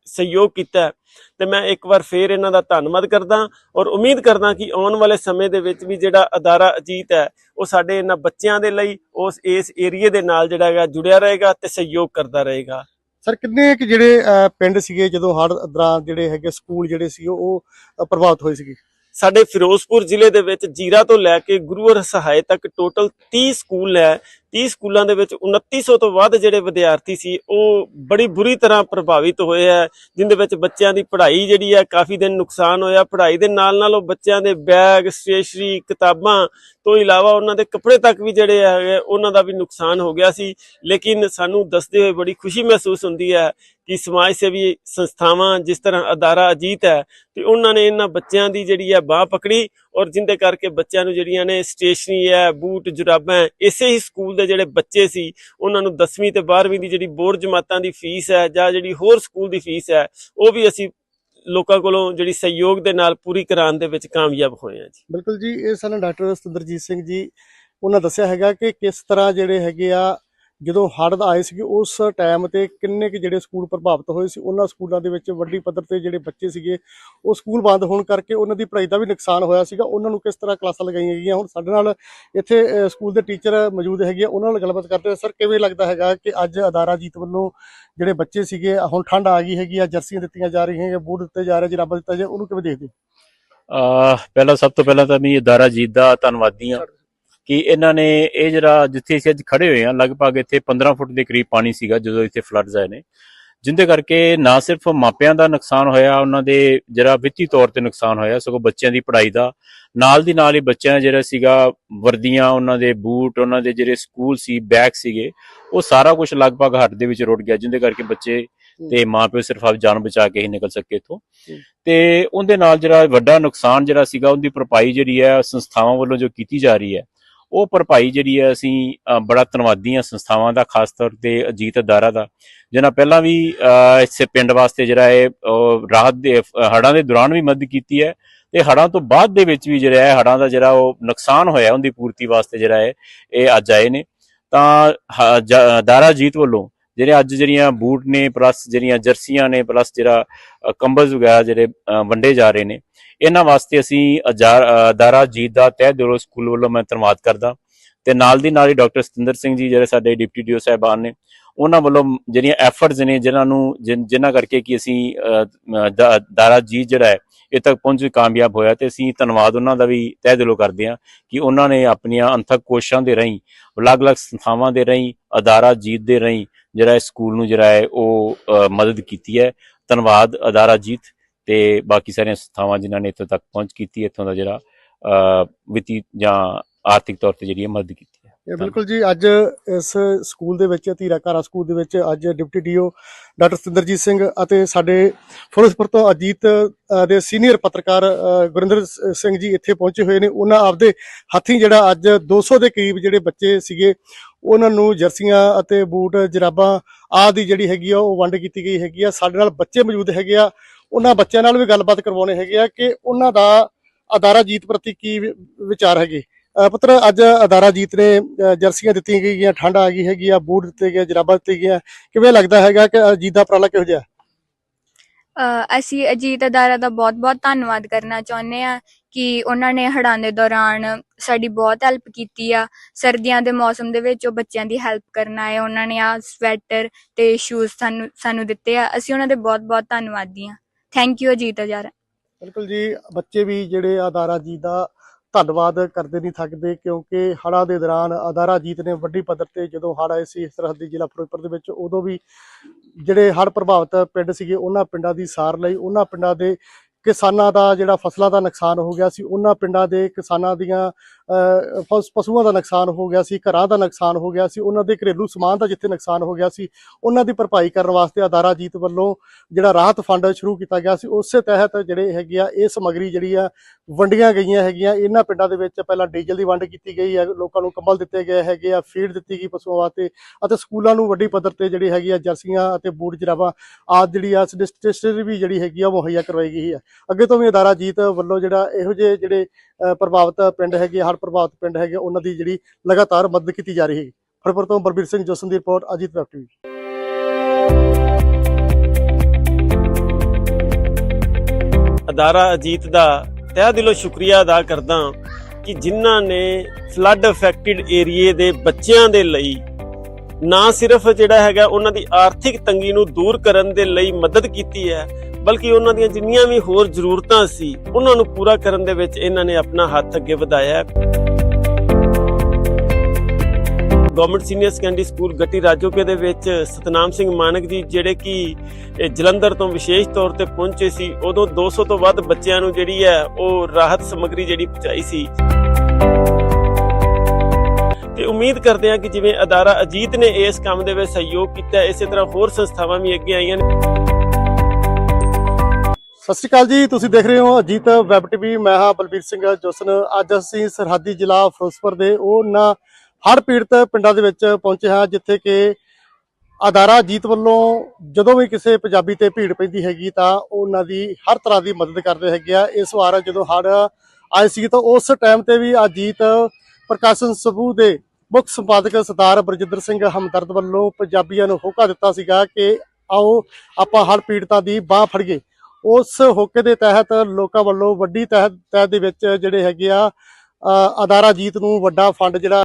ਸਹਿਯੋਗ ਕੀਤਾ ਹੈ, ਤੇ ਮੈਂ ਇੱਕ ਵਾਰ ਫੇਰ ਇਹਨਾਂ ਦਾ ਧੰਨਵਾਦ ਕਰਦਾ ਔਰ ਉਮੀਦ ਕਰਦਾ ਕਿ ਆਉਣ ਵਾਲੇ ਸਮੇਂ ਦੇ ਵਿੱਚ ਵੀ ਜਿਹੜਾ ਅਦਾਰਾ ਅਜੀਤ ਹੈ ਉਹ ਸਾਡੇ ਇਹਨਾਂ ਬੱਚਿਆਂ ਦੇ ਲਈ ਉਸ ਇਸ ਏਰੀਏ ਦੇ ਨਾਲ ਜਿਹੜਾ ਹੈਗਾ ਜੁੜਿਆ ਰਹੇਗਾ ਤੇ ਸਹਿਯੋਗ ਕਰਦਾ ਰਹੇਗਾ। ਸਰ ਕਿੰਨੇ ਕਿ ਜਿਹੜੇ ਅਹ, ਪਿੰਡ ਸੀਗੇ ਜਦੋਂ ਹੜ੍ਹ ਦੌਰਾਨ ਜਿਹੜੇ ਹੈਗੇ ਸਕੂਲ ਜਿਹੜੇ ਸੀ ਉਹ ਪ੍ਰਭਾਵਿਤ ਹੋਏ ਸੀਗੇ? ਸਾਡੇ ਫਿਰੋਜ਼ਪੁਰ ਜ਼ਿਲ੍ਹੇ ਦੇ ਵਿੱਚ ਜੀਰਾ ਤੋਂ ਲੈ ਕੇ ਗੁਰੂਵਰ ਸਹਾਇ ਤੱਕ ਟੋਟਲ 30 ਸਕੂਲ ਹੈ 30 ਸਕੂਲਾਂ ਦੇ ਵਿੱਚ 2900 ਤੋਂ ਵੱਧ ਜਿਹੜੇ ਵਿਦਿਆਰਥੀ ਸੀ, ਉਹ ਬੜੀ ਬੁਰੀ ਤਰ੍ਹਾਂ ਪ੍ਰਭਾਵਿਤ ਹੋਏ ਹੈ ਜਿੰਦੇ ਵਿੱਚ ਬੱਚਿਆਂ ਦੀ ਪੜ੍ਹਾਈ ਜਿਹੜੀ ਹੈ ਕਾਫੀ ਦਿਨ ਨੁਕਸਾਨ ਹੋਇਆ। ਪੜ੍ਹਾਈ ਦੇ ਨਾਲ ਨਾਲ ਉਹ ਬੱਚਿਆਂ ਦੇ ਬੈਗ, ਸਟੇਸ਼ਨਰੀ, ਕਿਤਾਬਾਂ ਤੋਂ ਇਲਾਵਾ ਉਹਨਾਂ ਦੇ ਕੱਪੜੇ ਤੱਕ ਵੀ ਜਿਹੜੇ ਹੈਗੇ, ਉਹਨਾਂ ਦਾ ਵੀ ਨੁਕਸਾਨ ਹੋ ਗਿਆ ਸੀ। ਲੇਕਿਨ ਸਾਨੂੰ ਦੱਸਦੇ ਹੋਏ ਬੜੀ ਖੁਸ਼ੀ ਮਹਿਸੂਸ ਹੁੰਦੀ ਹੈ ਕਿ ਸਮਾਜ ਸੇਵੀ ਸੰਸਥਾਵਾਂ ਜਿਸ ਤਰ੍ਹਾਂ ਅਦਾਰਾ ਅਜੀਤ ਹੈ, ਤੇ ਉਹਨਾਂ ਨੇ ਇਹਨਾਂ ਬੱਚਿਆਂ ਦੀ ਜਿਹੜੀ ਹੈ ਬਾਹ ਪਕੜੀ ਔਰ ਜਿੰਦੇ ਕਰਕੇ ਬੱਚਿਆਂ ਨੂੰ ਜਿਹੜੀਆਂ ਨੇ ਸਟੇਸ਼ਨਰੀ ਹੈ, ਬੂਟ, ਜੁਰਾਬਾਂ, ਇਸੇ ਹੀ ਸਕੂਲ ਦੇ ਜਿਹੜੇ ਬੱਚੇ ਸੀ, ਉਹਨਾਂ ਨੂੰ 10ਵੀਂ ਤੇ 12ਵੀਂ ਦੀ ਜਿਹੜੀ ਬੋਰਡ ਜਮਾਤਾਂ ਦੀ ਫੀਸ ਹੈ ਜਾਂ ਜਿਹੜੀ ਹੋਰ ਸਕੂਲ ਦੀ ਫੀਸ ਹੈ, ਉਹ ਵੀ ਅਸੀਂ ਲੋਕਾਂ ਕੋਲੋਂ ਜਿਹੜੀ ਸਹਿਯੋਗ ਦੇ ਨਾਲ ਪੂਰੀ ਕਰਾਉਣ ਦੇ ਵਿੱਚ ਕਾਮਯਾਬ ਹੋਏ ਹਾਂ ਜੀ। ਬਿਲਕੁਲ ਜੀ, ਇਹ ਸਨ ਡਾਕਟਰ ਸਤਿੰਦਰਜੀਤ ਸਿੰਘ ਜੀ, ਉਹਨਾਂ ਦੱਸਿਆ ਹੈਗਾ ਕਿ ਕਿਸ ਤਰ੍ਹਾਂ ਜਿਹੜੇ ਹੈਗੇ ਆ ਜਦੋਂ ਹੜ੍ਹ ਆਏ ਸੀਗੇ ਉਸ ਟਾਈਮ ਤੇ ਕਿੰਨੇ ਕੁ ਜਿਹੜੇ ਸਕੂਲ ਪ੍ਰਭਾਵਿਤ ਹੋਏ ਸੀ ਉਹਨਾਂ ਸਕੂਲਾਂ ਦੇ ਵਿੱਚ ਵੱਡੀ ਪੱਧਰ ਤੇ ਜਿਹੜੇ ਬੱਚੇ ਸੀਗੇ ਉਹ ਸਕੂਲ ਬੰਦ ਹੋਣ ਕਰਕੇ ਉਹਨਾਂ ਦੀ ਪੜ੍ਹਾਈ ਦਾ ਵੀ ਨੁਕਸਾਨ ਹੋਇਆ ਸੀਗਾ। ਉਹਨਾਂ ਨੂੰ ਕਿਸ ਤਰ੍ਹਾਂ ਕਲਾਸਾਂ ਲਗਾਈਆਂ ਗਈਆਂ? ਹੁਣ ਸਾਡੇ ਨਾਲ ਇੱਥੇ ਸਕੂਲ ਦੇ ਟੀਚਰ ਮੌਜੂਦ ਹੈਗੇ ਆ ਉਹਨਾਂ ਨਾਲ ਗੱਲਬਾਤ ਕਰਦੇ ਹਾਂ ਸਰ ਕਿਵੇਂ ਲੱਗਦਾ ਹੈਗਾ ਕਿ ਅੱਜ ਅਦਾਰਾ ਜੀਤ ਵੱਲੋਂ ਜਿਹੜੇ ਬੱਚੇ ਸੀਗੇ ਹੁਣ ਠੰਡ ਆ ਗਈ ਹੈਗੀ ਆ ਜਰਸੀਆਂ ਦਿੱਤੀਆਂ ਜਾ ਰਹੀਆਂ ਹੈਗੀਆਂ ਬੂਟ ਦਿੱਤੇ ਜਾ ਰਹੇ ਜਰਾਬਾਂ ਦਿੱਤਾ ਜਾ ਉਹਨੂੰ ਕਿਵੇਂ ਦੇਖਦੇ ਹੋ? ਅਹ ਪਹਿਲਾਂ ਸਭ ਤੋਂ ਪਹਿਲਾਂ ਤਾਂ ਮੈਂ ਅਦਾਰਾ ਜੀਤ ਦਾ ਧੰਨਵਾਦੀ ਹਾਂ। ਕਿ ਇਹਨਾਂ ਨੇ ਇਹ ਜਿਹੜਾ ਜਿੱਥੇ ਅਸੀਂ ਅੱਜ ਖੜੇ ਹੋਏ ਹਾਂ ਲਗਭਗ ਇੱਥੇ 15 ਫੁੱਟ ਦੇ ਕਰੀਬ ਪਾਣੀ ਸੀਗਾ ਜਦੋਂ ਇੱਥੇ ਫਲੱਡਸ ਆਏ ਨੇ। ਜਿੰਦੇ ਕਰਕੇ ਨਾ ਸਿਰਫ ਮਾਪਿਆਂ ਦਾ ਨੁਕਸਾਨ ਹੋਇਆ ਉਹਨਾਂ ਦੇ ਜਿਹੜਾ ਵਿੱਤੀ ਤੌਰ ਤੇ ਨੁਕਸਾਨ ਹੋਇਆ ਸਗੋਂ ਬੱਚਿਆਂ ਦੀ ਪੜ੍ਹਾਈ ਦਾ। ਨਾਲ ਦੀ ਨਾਲ ਹੀ ਬੱਚਿਆਂ ਦਾ ਜਿਹੜਾ ਸੀਗਾ ਵਰਦੀਆਂ ਉਹਨਾਂ ਦੇ ਬੂਟ ਉਹਨਾਂ ਦੇ ਜਿਹੜੇ ਸਕੂਲ ਸੀ ਬੈਗ ਸੀਗੇ ਉਹ ਸਾਰਾ ਕੁਝ ਲਗਭਗ ਹੱਟ ਦੇ ਵਿੱਚ ਰੁੜ ਗਿਆ ਜਿੰਦੇ ਕਰਕੇ ਬੱਚੇ ਤੇ ਮਾਪਿਓ ਸਿਰਫ ਆਪ ਜਾਨ ਬਚਾ ਕੇ ਹੀ ਨਿਕਲ ਸਕੇ ਇੱਥੋਂ। ਤੇ ਉਹਦੇ ਨਾਲ ਜਿਹੜਾ ਵੱਡਾ ਨੁਕਸਾਨ ਜਿਹੜਾ ਸੀਗਾ ਉਹਦੀ ਭਰਪਾਈ ਜਿਹੜੀ ਹੈ ਸੰਸਥਾਵਾਂ ਵੱਲੋਂ ਜੋ ਕੀਤੀ ਜਾ ਰਹੀ ਹੈ ਉਹ ਭਰਪਾਈ ਜਿਹੜੀ ਹੈ ਅਸੀਂ ਬੜਾ ਧੰਨਵਾਦੀ ਹਾਂ ਸੰਸਥਾਵਾਂ ਦਾ ਖਾਸ ਤੌਰ ਤੇ ਅਜੀਤ ਅਦਾਰਾ ਦਾ ਜਿਹਨਾਂ ਪਹਿਲਾਂ ਵੀ ਅ, ਇਸੇ ਪਿੰਡ ਵਾਸਤੇ ਜਿਹੜਾ ਹੈ ਉਹ ਰਾਹਤ ਦੇ ਹੜਾਂ ਦੇ ਦੌਰਾਨ ਵੀ ਮਦਦ ਕੀਤੀ ਹੈ ਤੇ ਹੜਾਂ ਤੋਂ ਬਾਅਦ ਦੇ ਵਿੱਚ ਵੀ ਜਿਹੜਾ ਹੈ ਹੜਾਂ ਦਾ ਜਿਹੜਾ ਉਹ ਨੁਕਸਾਨ ਹੋਇਆ ਉਹਦੀ ਪੂਰਤੀ ਵਾਸਤੇ ਜਿਹੜਾ ਹੈ ਇਹ ਅੱਜ ਆਏ ਨੇ। ਤਾਂ ਹ- ਜ- ਜੀਤ ਵੱਲੋਂ ਜਿਹੜੇ ਅੱਜ ਜਿਹੜੀਆਂ ਬੂਟ ਨੇ ਪਲੱਸ ਜਿਹੜੀਆਂ ਜਰਸੀਆਂ ਨੇ ਪਲੱਸ ਜਿਹੜਾ ਅ, ਵਗੈਰਾ ਜਿਹੜੇ ਵੰਡੇ ਜਾ ਰਹੇ ਨੇ ਇਹਨਾਂ ਵਾਸਤੇ ਅਸੀਂ ਅਜਾਰ- ਅਦਾਰਾ ਜੀਤ ਦਾ ਤਹਿ ਦਿਲੋਂ ਸਕੂਲ ਵੱਲੋਂ ਮੈਂ ਧੰਨਵਾਦ ਕਰਦਾ। ਤੇ ਨਾਲ ਦੀ ਨਾਲ ਹੀ ਡਾਕਟਰ ਸਤਿੰਦਰ ਸਿੰਘ ਜੀ ਜਿਹੜੇ ਸਾਡੇ ਡਿਪਟੀ ਡੀਓ ਸਾਹਿਬਾਨ ਨੇ ਉਹਨਾਂ ਵੱਲੋਂ ਜਿਹੜੀਆਂ ਐਫਰਟਸ ਨੇ ਜਿਨ੍ਹਾਂ ਨੂੰ ਜਿਨ- ਜਿਨ੍ਹਾਂ ਕਰਕੇ ਕਿ ਅਸੀਂ ਅ, ਅ, ਜਿਹੜਾ ਹੈ ਇਹ ਤੱਕ ਪਹੁੰਚ ਕਾਮਯਾਬ ਹੋਇਆ ਤੇ ਅਸੀਂ ਧੰਨਵਾਦ ਉਹਨਾਂ ਦਾ ਵੀ ਤਹਿ ਦਿਲੋਂ ਕਰਦੇ ਹਾਂ ਕਿ ਉਹਨਾਂ ਨੇ ਆਪਣੀਆਂ ਅੰਥਕ ਕੋਸ਼ਿਸ਼ਾਂ ਦੇ ਰਾਹੀਂ ਅਲੱਗ-ਅਲੱਗ ਸੰਸਥਾਵਾਂ ਦੇ ਰਾਹੀਂ ਅਦਾਰਾ ਜੀਤ ਦੇ ਰਾਹੀਂ ਜਿਹੜਾ ਇਸ ਸਕੂਲ ਨੂੰ ਜਿਹੜਾ ਹੈ ਉਹ ਮਦਦ ਕੀਤੀ ਹੈ। ਧੰਨਵਾਦ ਅਦਾਰਾ ਜੀਤ ਤੇ ਬਾਕੀ ਸਾਰੀਆਂ ਸੰਸਥਾਵਾਂ ਜਿਨ੍ਹਾਂ ਨੇ ਇੱਥੋਂ ਤੱਕ ਪਹੁੰਚ ਕੀਤੀ, ਇੱਥੋਂ ਦਾ ਜਿਹੜਾ ਵਿੱਤੀ ਜਾਂ ਆਰਥਿਕ ਤੌਰ ਤੇ ਜਿਹੜੀ ਹੈ ਮਦਦ ਕੀਤੀ। ਇਹ ਬਿਲਕੁਲ ਜੀ ਅੱਜ ਇਸ ਸਕੂਲ ਦੇ ਵਿੱਚ ਧੀਰਾ ਘਾਰਾ ਸਕੂਲ ਦੇ ਵਿੱਚ ਅੱਜ deputy DO doctor Satinderjit Singh ਅਤੇ ਸਾਡੇ ਫਿਰੋਜ਼ਪੁਰ ਤੋਂ ਅਜੀਤ ਦੇ ਸੀਨੀਅਰ ਪੱਤਰਕਾਰ ਗੁਰਿੰਦਰ ਸਿੰਘ ਜੀ ਇੱਥੇ ਪਹੁੰਚੇ ਹੋਏ ਨੇ। ਉਹਨਾਂ ਆਪਦੇ ਹੱਥੀਂ ਜਿਹੜਾ ਅੱਜ 200 ਦੇ ਕਰੀਬ ਜਿਹੜੇ ਬੱਚੇ ਸੀਗੇ ਉਹਨਾਂ ਨੂੰ ਜਰਸੀਆਂ ਅਤੇ ਬੂਟ ਜਰਾਬਾਂ ਆਦਿ ਜਿਹੜੀ ਹੈਗੀ ਆ ਉਹ ਵੰਡ ਕੀਤੀ ਗਈ ਹੈਗੀ ਆ। ਸਾਡੇ ਨਾਲ ਬੱਚੇ ਮੌਜੂਦ ਹੈਗੇ ਆ। ਉਹਨਾਂ ਬੱਚਿਆਂ ਨਾਲ ਵੀ ਗੱਲਬਾਤ ਕਰਵਾਉਣੇ ਹੈਗੇ ਆ ਕਿ ਉਹਨਾਂ ਦਾ ਅਦਾਰਾ ਜੀਤ ਪ੍ਰਤੀ ਕੀ ਵਿਚਾਰ ਹੈਗੇ? ਪੁੱਤਰ ਅੱਜ ਅਦਾਰਾ ਜੀਤ ਨੇ ਜਰਸੀਆਂ ਦਿੱਤੀਆਂ ਗਈਆਂ ਠੰਡ ਆ ਗਈ ਹੈਗੀ ਆ ਬੂਟ ਦਿੱਤੇ ਗਏ ਜਰਾਬਾਂ ਦਿੱਤੀਆਂ ਗਈਆਂ। ਕਿਵੇਂ ਲੱਗਦਾ ਹੈਗਾ ਕਿ ਅਜੀਤ ਦਾ ਉਪਰਾਲਾ ਕਿਹੋ ਜਿਹਾ? ਅਸੀਂ ਅਜੀਤ ਅਦਾਰਾ ਦਾ ਬਹੁਤ-ਬਹੁਤ ਧੰਨਵਾਦ ਕਰਨਾ ਚਾਹੁੰਦੇ ਆ ਕਿ ਉਹਨਾਂ ਨੇ ਹੜ੍ਹਾਂ ਦੇ ਦੌਰਾਨ ਸਾਡੀ ਬਹੁਤ ਹੈਲਪ ਕੀਤੀ ਆ। ਸਰਦੀਆਂ ਦੇ ਮੌਸਮ ਦੇ ਵਿੱਚ ਉਹ ਬੱਚਿਆਂ ਦੀ ਹੈਲਪ ਕਰਨ ਆਏ ਉਹਨਾਂ ਨੇ ਆ ਸਵੈਟਰ ਤੇ ਸ਼ੂਜ਼ ਸਾਨੂੰ ਸਾਨੂੰ ਦਿੱਤੇ ਆ। ਅਸੀਂ ਉਹਨਾਂ ਦੇ ਬਹੁਤ-ਬਹੁਤ ਧੰਨਵਾਦੀ ਆ ਥੈਂਕ ਯੂ ਅਜੀਤ ਅਦਾਰਾ ਬਿਲਕੁਲ ਜੀ ਬੱਚੇ ਵੀ ਜਿਹੜੇ ਅਦਾਰਾ ਜੀ ਦਾ ਧੰਨਵਾਦ ਕਰਦੇ ਨਹੀਂ ਥੱਕਦੇ ਕਿਉਂਕਿ ਹੜ੍ਹਾਂ ਦੇ ਦੌਰਾਨ ਅਦਾਰਾ ਜੀਤ ਨੇ ਵੱਡੀ ਪੱਧਰ ਤੇ ਜਦੋਂ ਹੜ੍ਹ ਆਏ ਸੀ ਸਰਹੱਦੀ ਜ਼ਿਲ੍ਹਾ ਫਿਰੋਜ਼ਪੁਰ ਦੇ ਵਿੱਚ, ਉਦੋਂ ਵੀ ਜਿਹੜੇ ਹੜ੍ਹ ਪ੍ਰਭਾਵਿਤ ਪਿੰਡ ਸੀਗੇ, ਉਹਨਾਂ ਪਿੰਡਾਂ ਦੀ ਸਾਰ ਲਈ, ਉਹਨਾਂ ਪਿੰਡਾਂ ਦੇ ਕਿਸਾਨਾਂ ਦਾ ਜਿਹੜਾ ਫਸਲਾਂ ਦਾ ਨੁਕਸਾਨ ਹੋ ਗਿਆ ਸੀ, ਉਹਨਾਂ ਪਿੰਡਾਂ ਦੇ ਕਿਸਾਨਾਂ ਦੀਆਂ ਪਸ਼ੂਆਂ ਦਾ ਨੁਕਸਾਨ ਹੋ ਗਿਆ ਸੀ, ਘਰਾਂ ਦਾ ਨੁਕਸਾਨ ਹੋ ਗਿਆ ਸੀ, ਉਹਨਾਂ ਦੇ ਘਰੇਲੂ ਸਮਾਨ ਦਾ ਜਿੱਥੇ ਨੁਕਸਾਨ ਹੋ ਗਿਆ ਸੀ, ਉਹਨਾਂ ਦੀ ਭਰਪਾਈ ਕਰਨ ਵਾਸਤੇ ਅਦਾਰਾ ਜੀਤ ਵੱਲੋਂ ਜਿਹੜਾ ਰਾਹਤ ਫੰਡ ਸ਼ੁਰੂ ਕੀਤਾ ਗਿਆ ਸੀ, ਉਸੇ ਤਹਿਤ ਜਿਹੜੇ ਹੈਗੇ ਆ, ਇਹ ਸਮੱਗਰੀ ਜਿਹੜੀ ਆ, ਵੰਡੀਆਂ ਗਈਆਂ ਹੈਗੀਆਂ, ਇਹਨਾਂ ਪਿੰਡਾਂ ਦੇ ਵਿੱਚ ਪਹਿਲਾਂ ਡੀਜ਼ਲ ਦੀ ਵੰਡ ਕੀਤੀ ਗਈ ਹੈ ਲੋਕਾਂ ਨੂੰ ਕੰਬਲ ਦਿੱਤੇ ਗਏ ਹੈਗੇ ਆ, ਫੀਡ ਦਿੱਤੀ ਗਈ ਪਸ਼ੂਆਂ ਵਾਸਤੇ, ਅਤੇ ਸਕੂਲਾਂ ਨੂੰ ਵੱਡੀ ਪੱਧਰ ਤੇ ਜਿਹੜੀ ਹੈਗੀ ਆ, ਜਰਸੀਆਂ ਅਤੇ ਬੂਟ ਜਰਾਬਾਂ, ਆਦਿ ਜਿਹੜੀ ਆ ਸਟੇਸ਼ਨਰੀ ਵੀ ਜਿਹੜੀ ਹੈਗੀ ਆ ਮੁਹੱਈਆ ਕਰਵਾਈ ਗਈ ਹੈ ਅੱਗੇ ਤੋਂ ਵੀ ਅਦਾਰਾ ਜੀਤ ਵੱਲੋਂ ਜਿਹੜਾ ਇਹੋ ਜਿਹੇ ਜਿਹੜੇ ਪ੍ਰਭਾਵਿਤ ਪਿੰਡ ਹੈਗੇ ਹੜ੍ਹ ਪ੍ਰਭਾਵਿਤ ਪਿੰਡ ਹੈਗੇ ਉਹਨਾਂ ਦੀ ਜਿਹੜੀ ਲਗਾਤਾਰ ਮਦਦ ਕੀਤੀ ਜਾ ਰਹੀ ਹੈ ਫਰਪੁਰ ਤੋਂ ਬਲਬੀਰ ਸਿੰਘ ਜੋਸਨ ਦੀ ਰਿਪੋਰਟ, ਅਜੀਤ ਵੈਬ ਟੀਵੀ। ਅਦਾਰਾ ਅਜੀਤ ਦਾ ਤਹਿ ਦਿਲੋਂ ਸ਼ੁਕਰੀਆ ਅਦਾ ਕਰਦਾ ਕਿ ਜਿਨ੍ਹਾਂ ਨੇ ਫਲੱਡ ਅਫੈਕਟਡ ਏਰੀਏ ਦੇ ਬੱਚਿਆਂ ਦੇ ਲਈ ਨਾ ਸਿਰਫ ਜਿਹੜਾ ਹੈਗਾ ਉਹਨਾਂ ਦੀ ਆਰਥਿਕ ਤੰਗੀ ਨੂੰ ਦੂਰ ਕਰਨ ਦੇ ਲਈ ਮਦਦ ਕੀਤੀ ਹੈ ਬਲਕਿ ਉਹਨਾਂ ਦੀਆਂ ਜਿੰਨੀਆਂ ਵੀ ਹੋਰ ਜ਼ਰੂਰਤਾਂ ਸੀ, ਉਹਨਾਂ ਨੂੰ ਪੂਰਾ ਕਰਨ ਦੇ ਵਿੱਚ ਇਹਨਾਂ ਨੇ ਆਪਣਾ ਹੱਥ ਅੱਗੇ ਵਧਾਇਆ। Government senior secondary school Gatti Rajoke ਦੇ ਵਿੱਚ ਸਤਨਾਮ ਸਿੰਘ ਮਾਨਕ ਜੀ, ਜਿਹੜੇ ਕਿ ਜਲੰਧਰ ਤੋਂ ਵਿਸ਼ੇਸ਼ ਤੌਰ ਤੇ ਪਹੁੰਚੇ ਸੀ, ਉਦੋਂ 200 ਤੋਂ ਵੱਧ ਬੱਚਿਆਂ ਨੂੰ ਜਿਹੜੀ ਹੈ ਉਹ ਰਾਹਤ ਸਮੱਗਰੀ ਜਿਹੜੀ ਪਹੁੰਚਾਈ ਸੀ। ਤੇ ਉਮੀਦ ਕਰਦੇ ਹਾਂ ਕਿ ਜਿਵੇਂ ਅਦਾਰਾ ਅਜੀਤ ਨੇ ਇਸ ਕੰਮ ਦੇ ਵਿੱਚ ਸਹਿਯੋਗ ਕੀਤਾ, ਇਸੇ ਤਰ੍ਹਾਂ ਹੋਰ ਸੰਸਥਾਵਾਂ ਵੀ ਅੱਗੇ ਆਈਆਂ ਨੇ। ਸਤਿ ਸ਼੍ਰੀ ਅਕਾਲ ਜੀ, ਤੁਸੀਂ ਦੇਖ ਰਹੇ ਹੋ ਅਜੀਤ ਵੈਬ ਟੀਵੀ ਮੈਂ ਹਾਂ ਬਲਬੀਰ ਸਿੰਘ ਜੋਸਨ। ਅੱਜ ਅਸੀਂ ਸਰਹੱਦੀ ਜ਼ਿਲ੍ਹਾ ਫਿਰੋਜ਼ਪੁਰ ਦੇ ਉਹਨਾਂ ਹੜ੍ਹ ਪੀੜਤ ਪਿੰਡਾਂ ਦੇ ਵਿੱਚ ਪਹੁੰਚੇ ਹਾਂ, ਜਿੱਥੇ ਕਿ ਅਦਾਰਾ ਅਜੀਤ ਵੱਲੋਂ ਜਦੋਂ ਵੀ ਕਿਸੇ ਪੰਜਾਬੀ ਤੇ ਭੀੜ ਪੈਂਦੀ ਹੈਗੀ ਤਾਂ ਉਹਨਾਂ ਦੀ ਹਰ ਤਰ੍ਹਾਂ ਦੀ ਮਦਦ ਕਰਦੇ ਹੈਗੇ ਆ। ਇਸ ਵਾਰ ਜਦੋਂ ਹੜ੍ਹ ਆਏ ਸੀ ਤਾਂ ਉਸ ਟਾਈਮ ਤੇ ਵੀ ਅਜੀਤ ਪ੍ਰਕਾਸ਼ਨ ਸਮੂਹ ਦੇ ਮੁੱਖ ਸੰਪਾਦਕ ਸਰਦਾਰ ਬਰਜਿੰਦਰ ਸਿੰਘ ਹਮਦਰਦ ਵੱਲੋਂ ਪੰਜਾਬੀਆਂ ਨੂੰ ਹੋਕਾ ਦਿੱਤਾ ਸੀਗਾ ਕਿ ਆਓ ਆਪਾਂ ਹੜ੍ਹ ਪੀੜਤਾਂ ਦੀ ਬਾਹ ਫੜੀਏ। ਉਸ ਹੋਕੇ ਦੇ ਤਹਿਤ ਲੋਕਾਂ ਵੱਲੋਂ ਵੱਡੀ ਤਹਿਤ ਤਹਿਤ ਦੇ ਵਿੱਚ ਜਿਹੜੇ ਹੈਗੇ ਆ ਅ, ਅਦਾਰਾ ਜੀਤ ਨੂੰ ਵੱਡਾ ਫੰਡ ਜਿਹੜਾ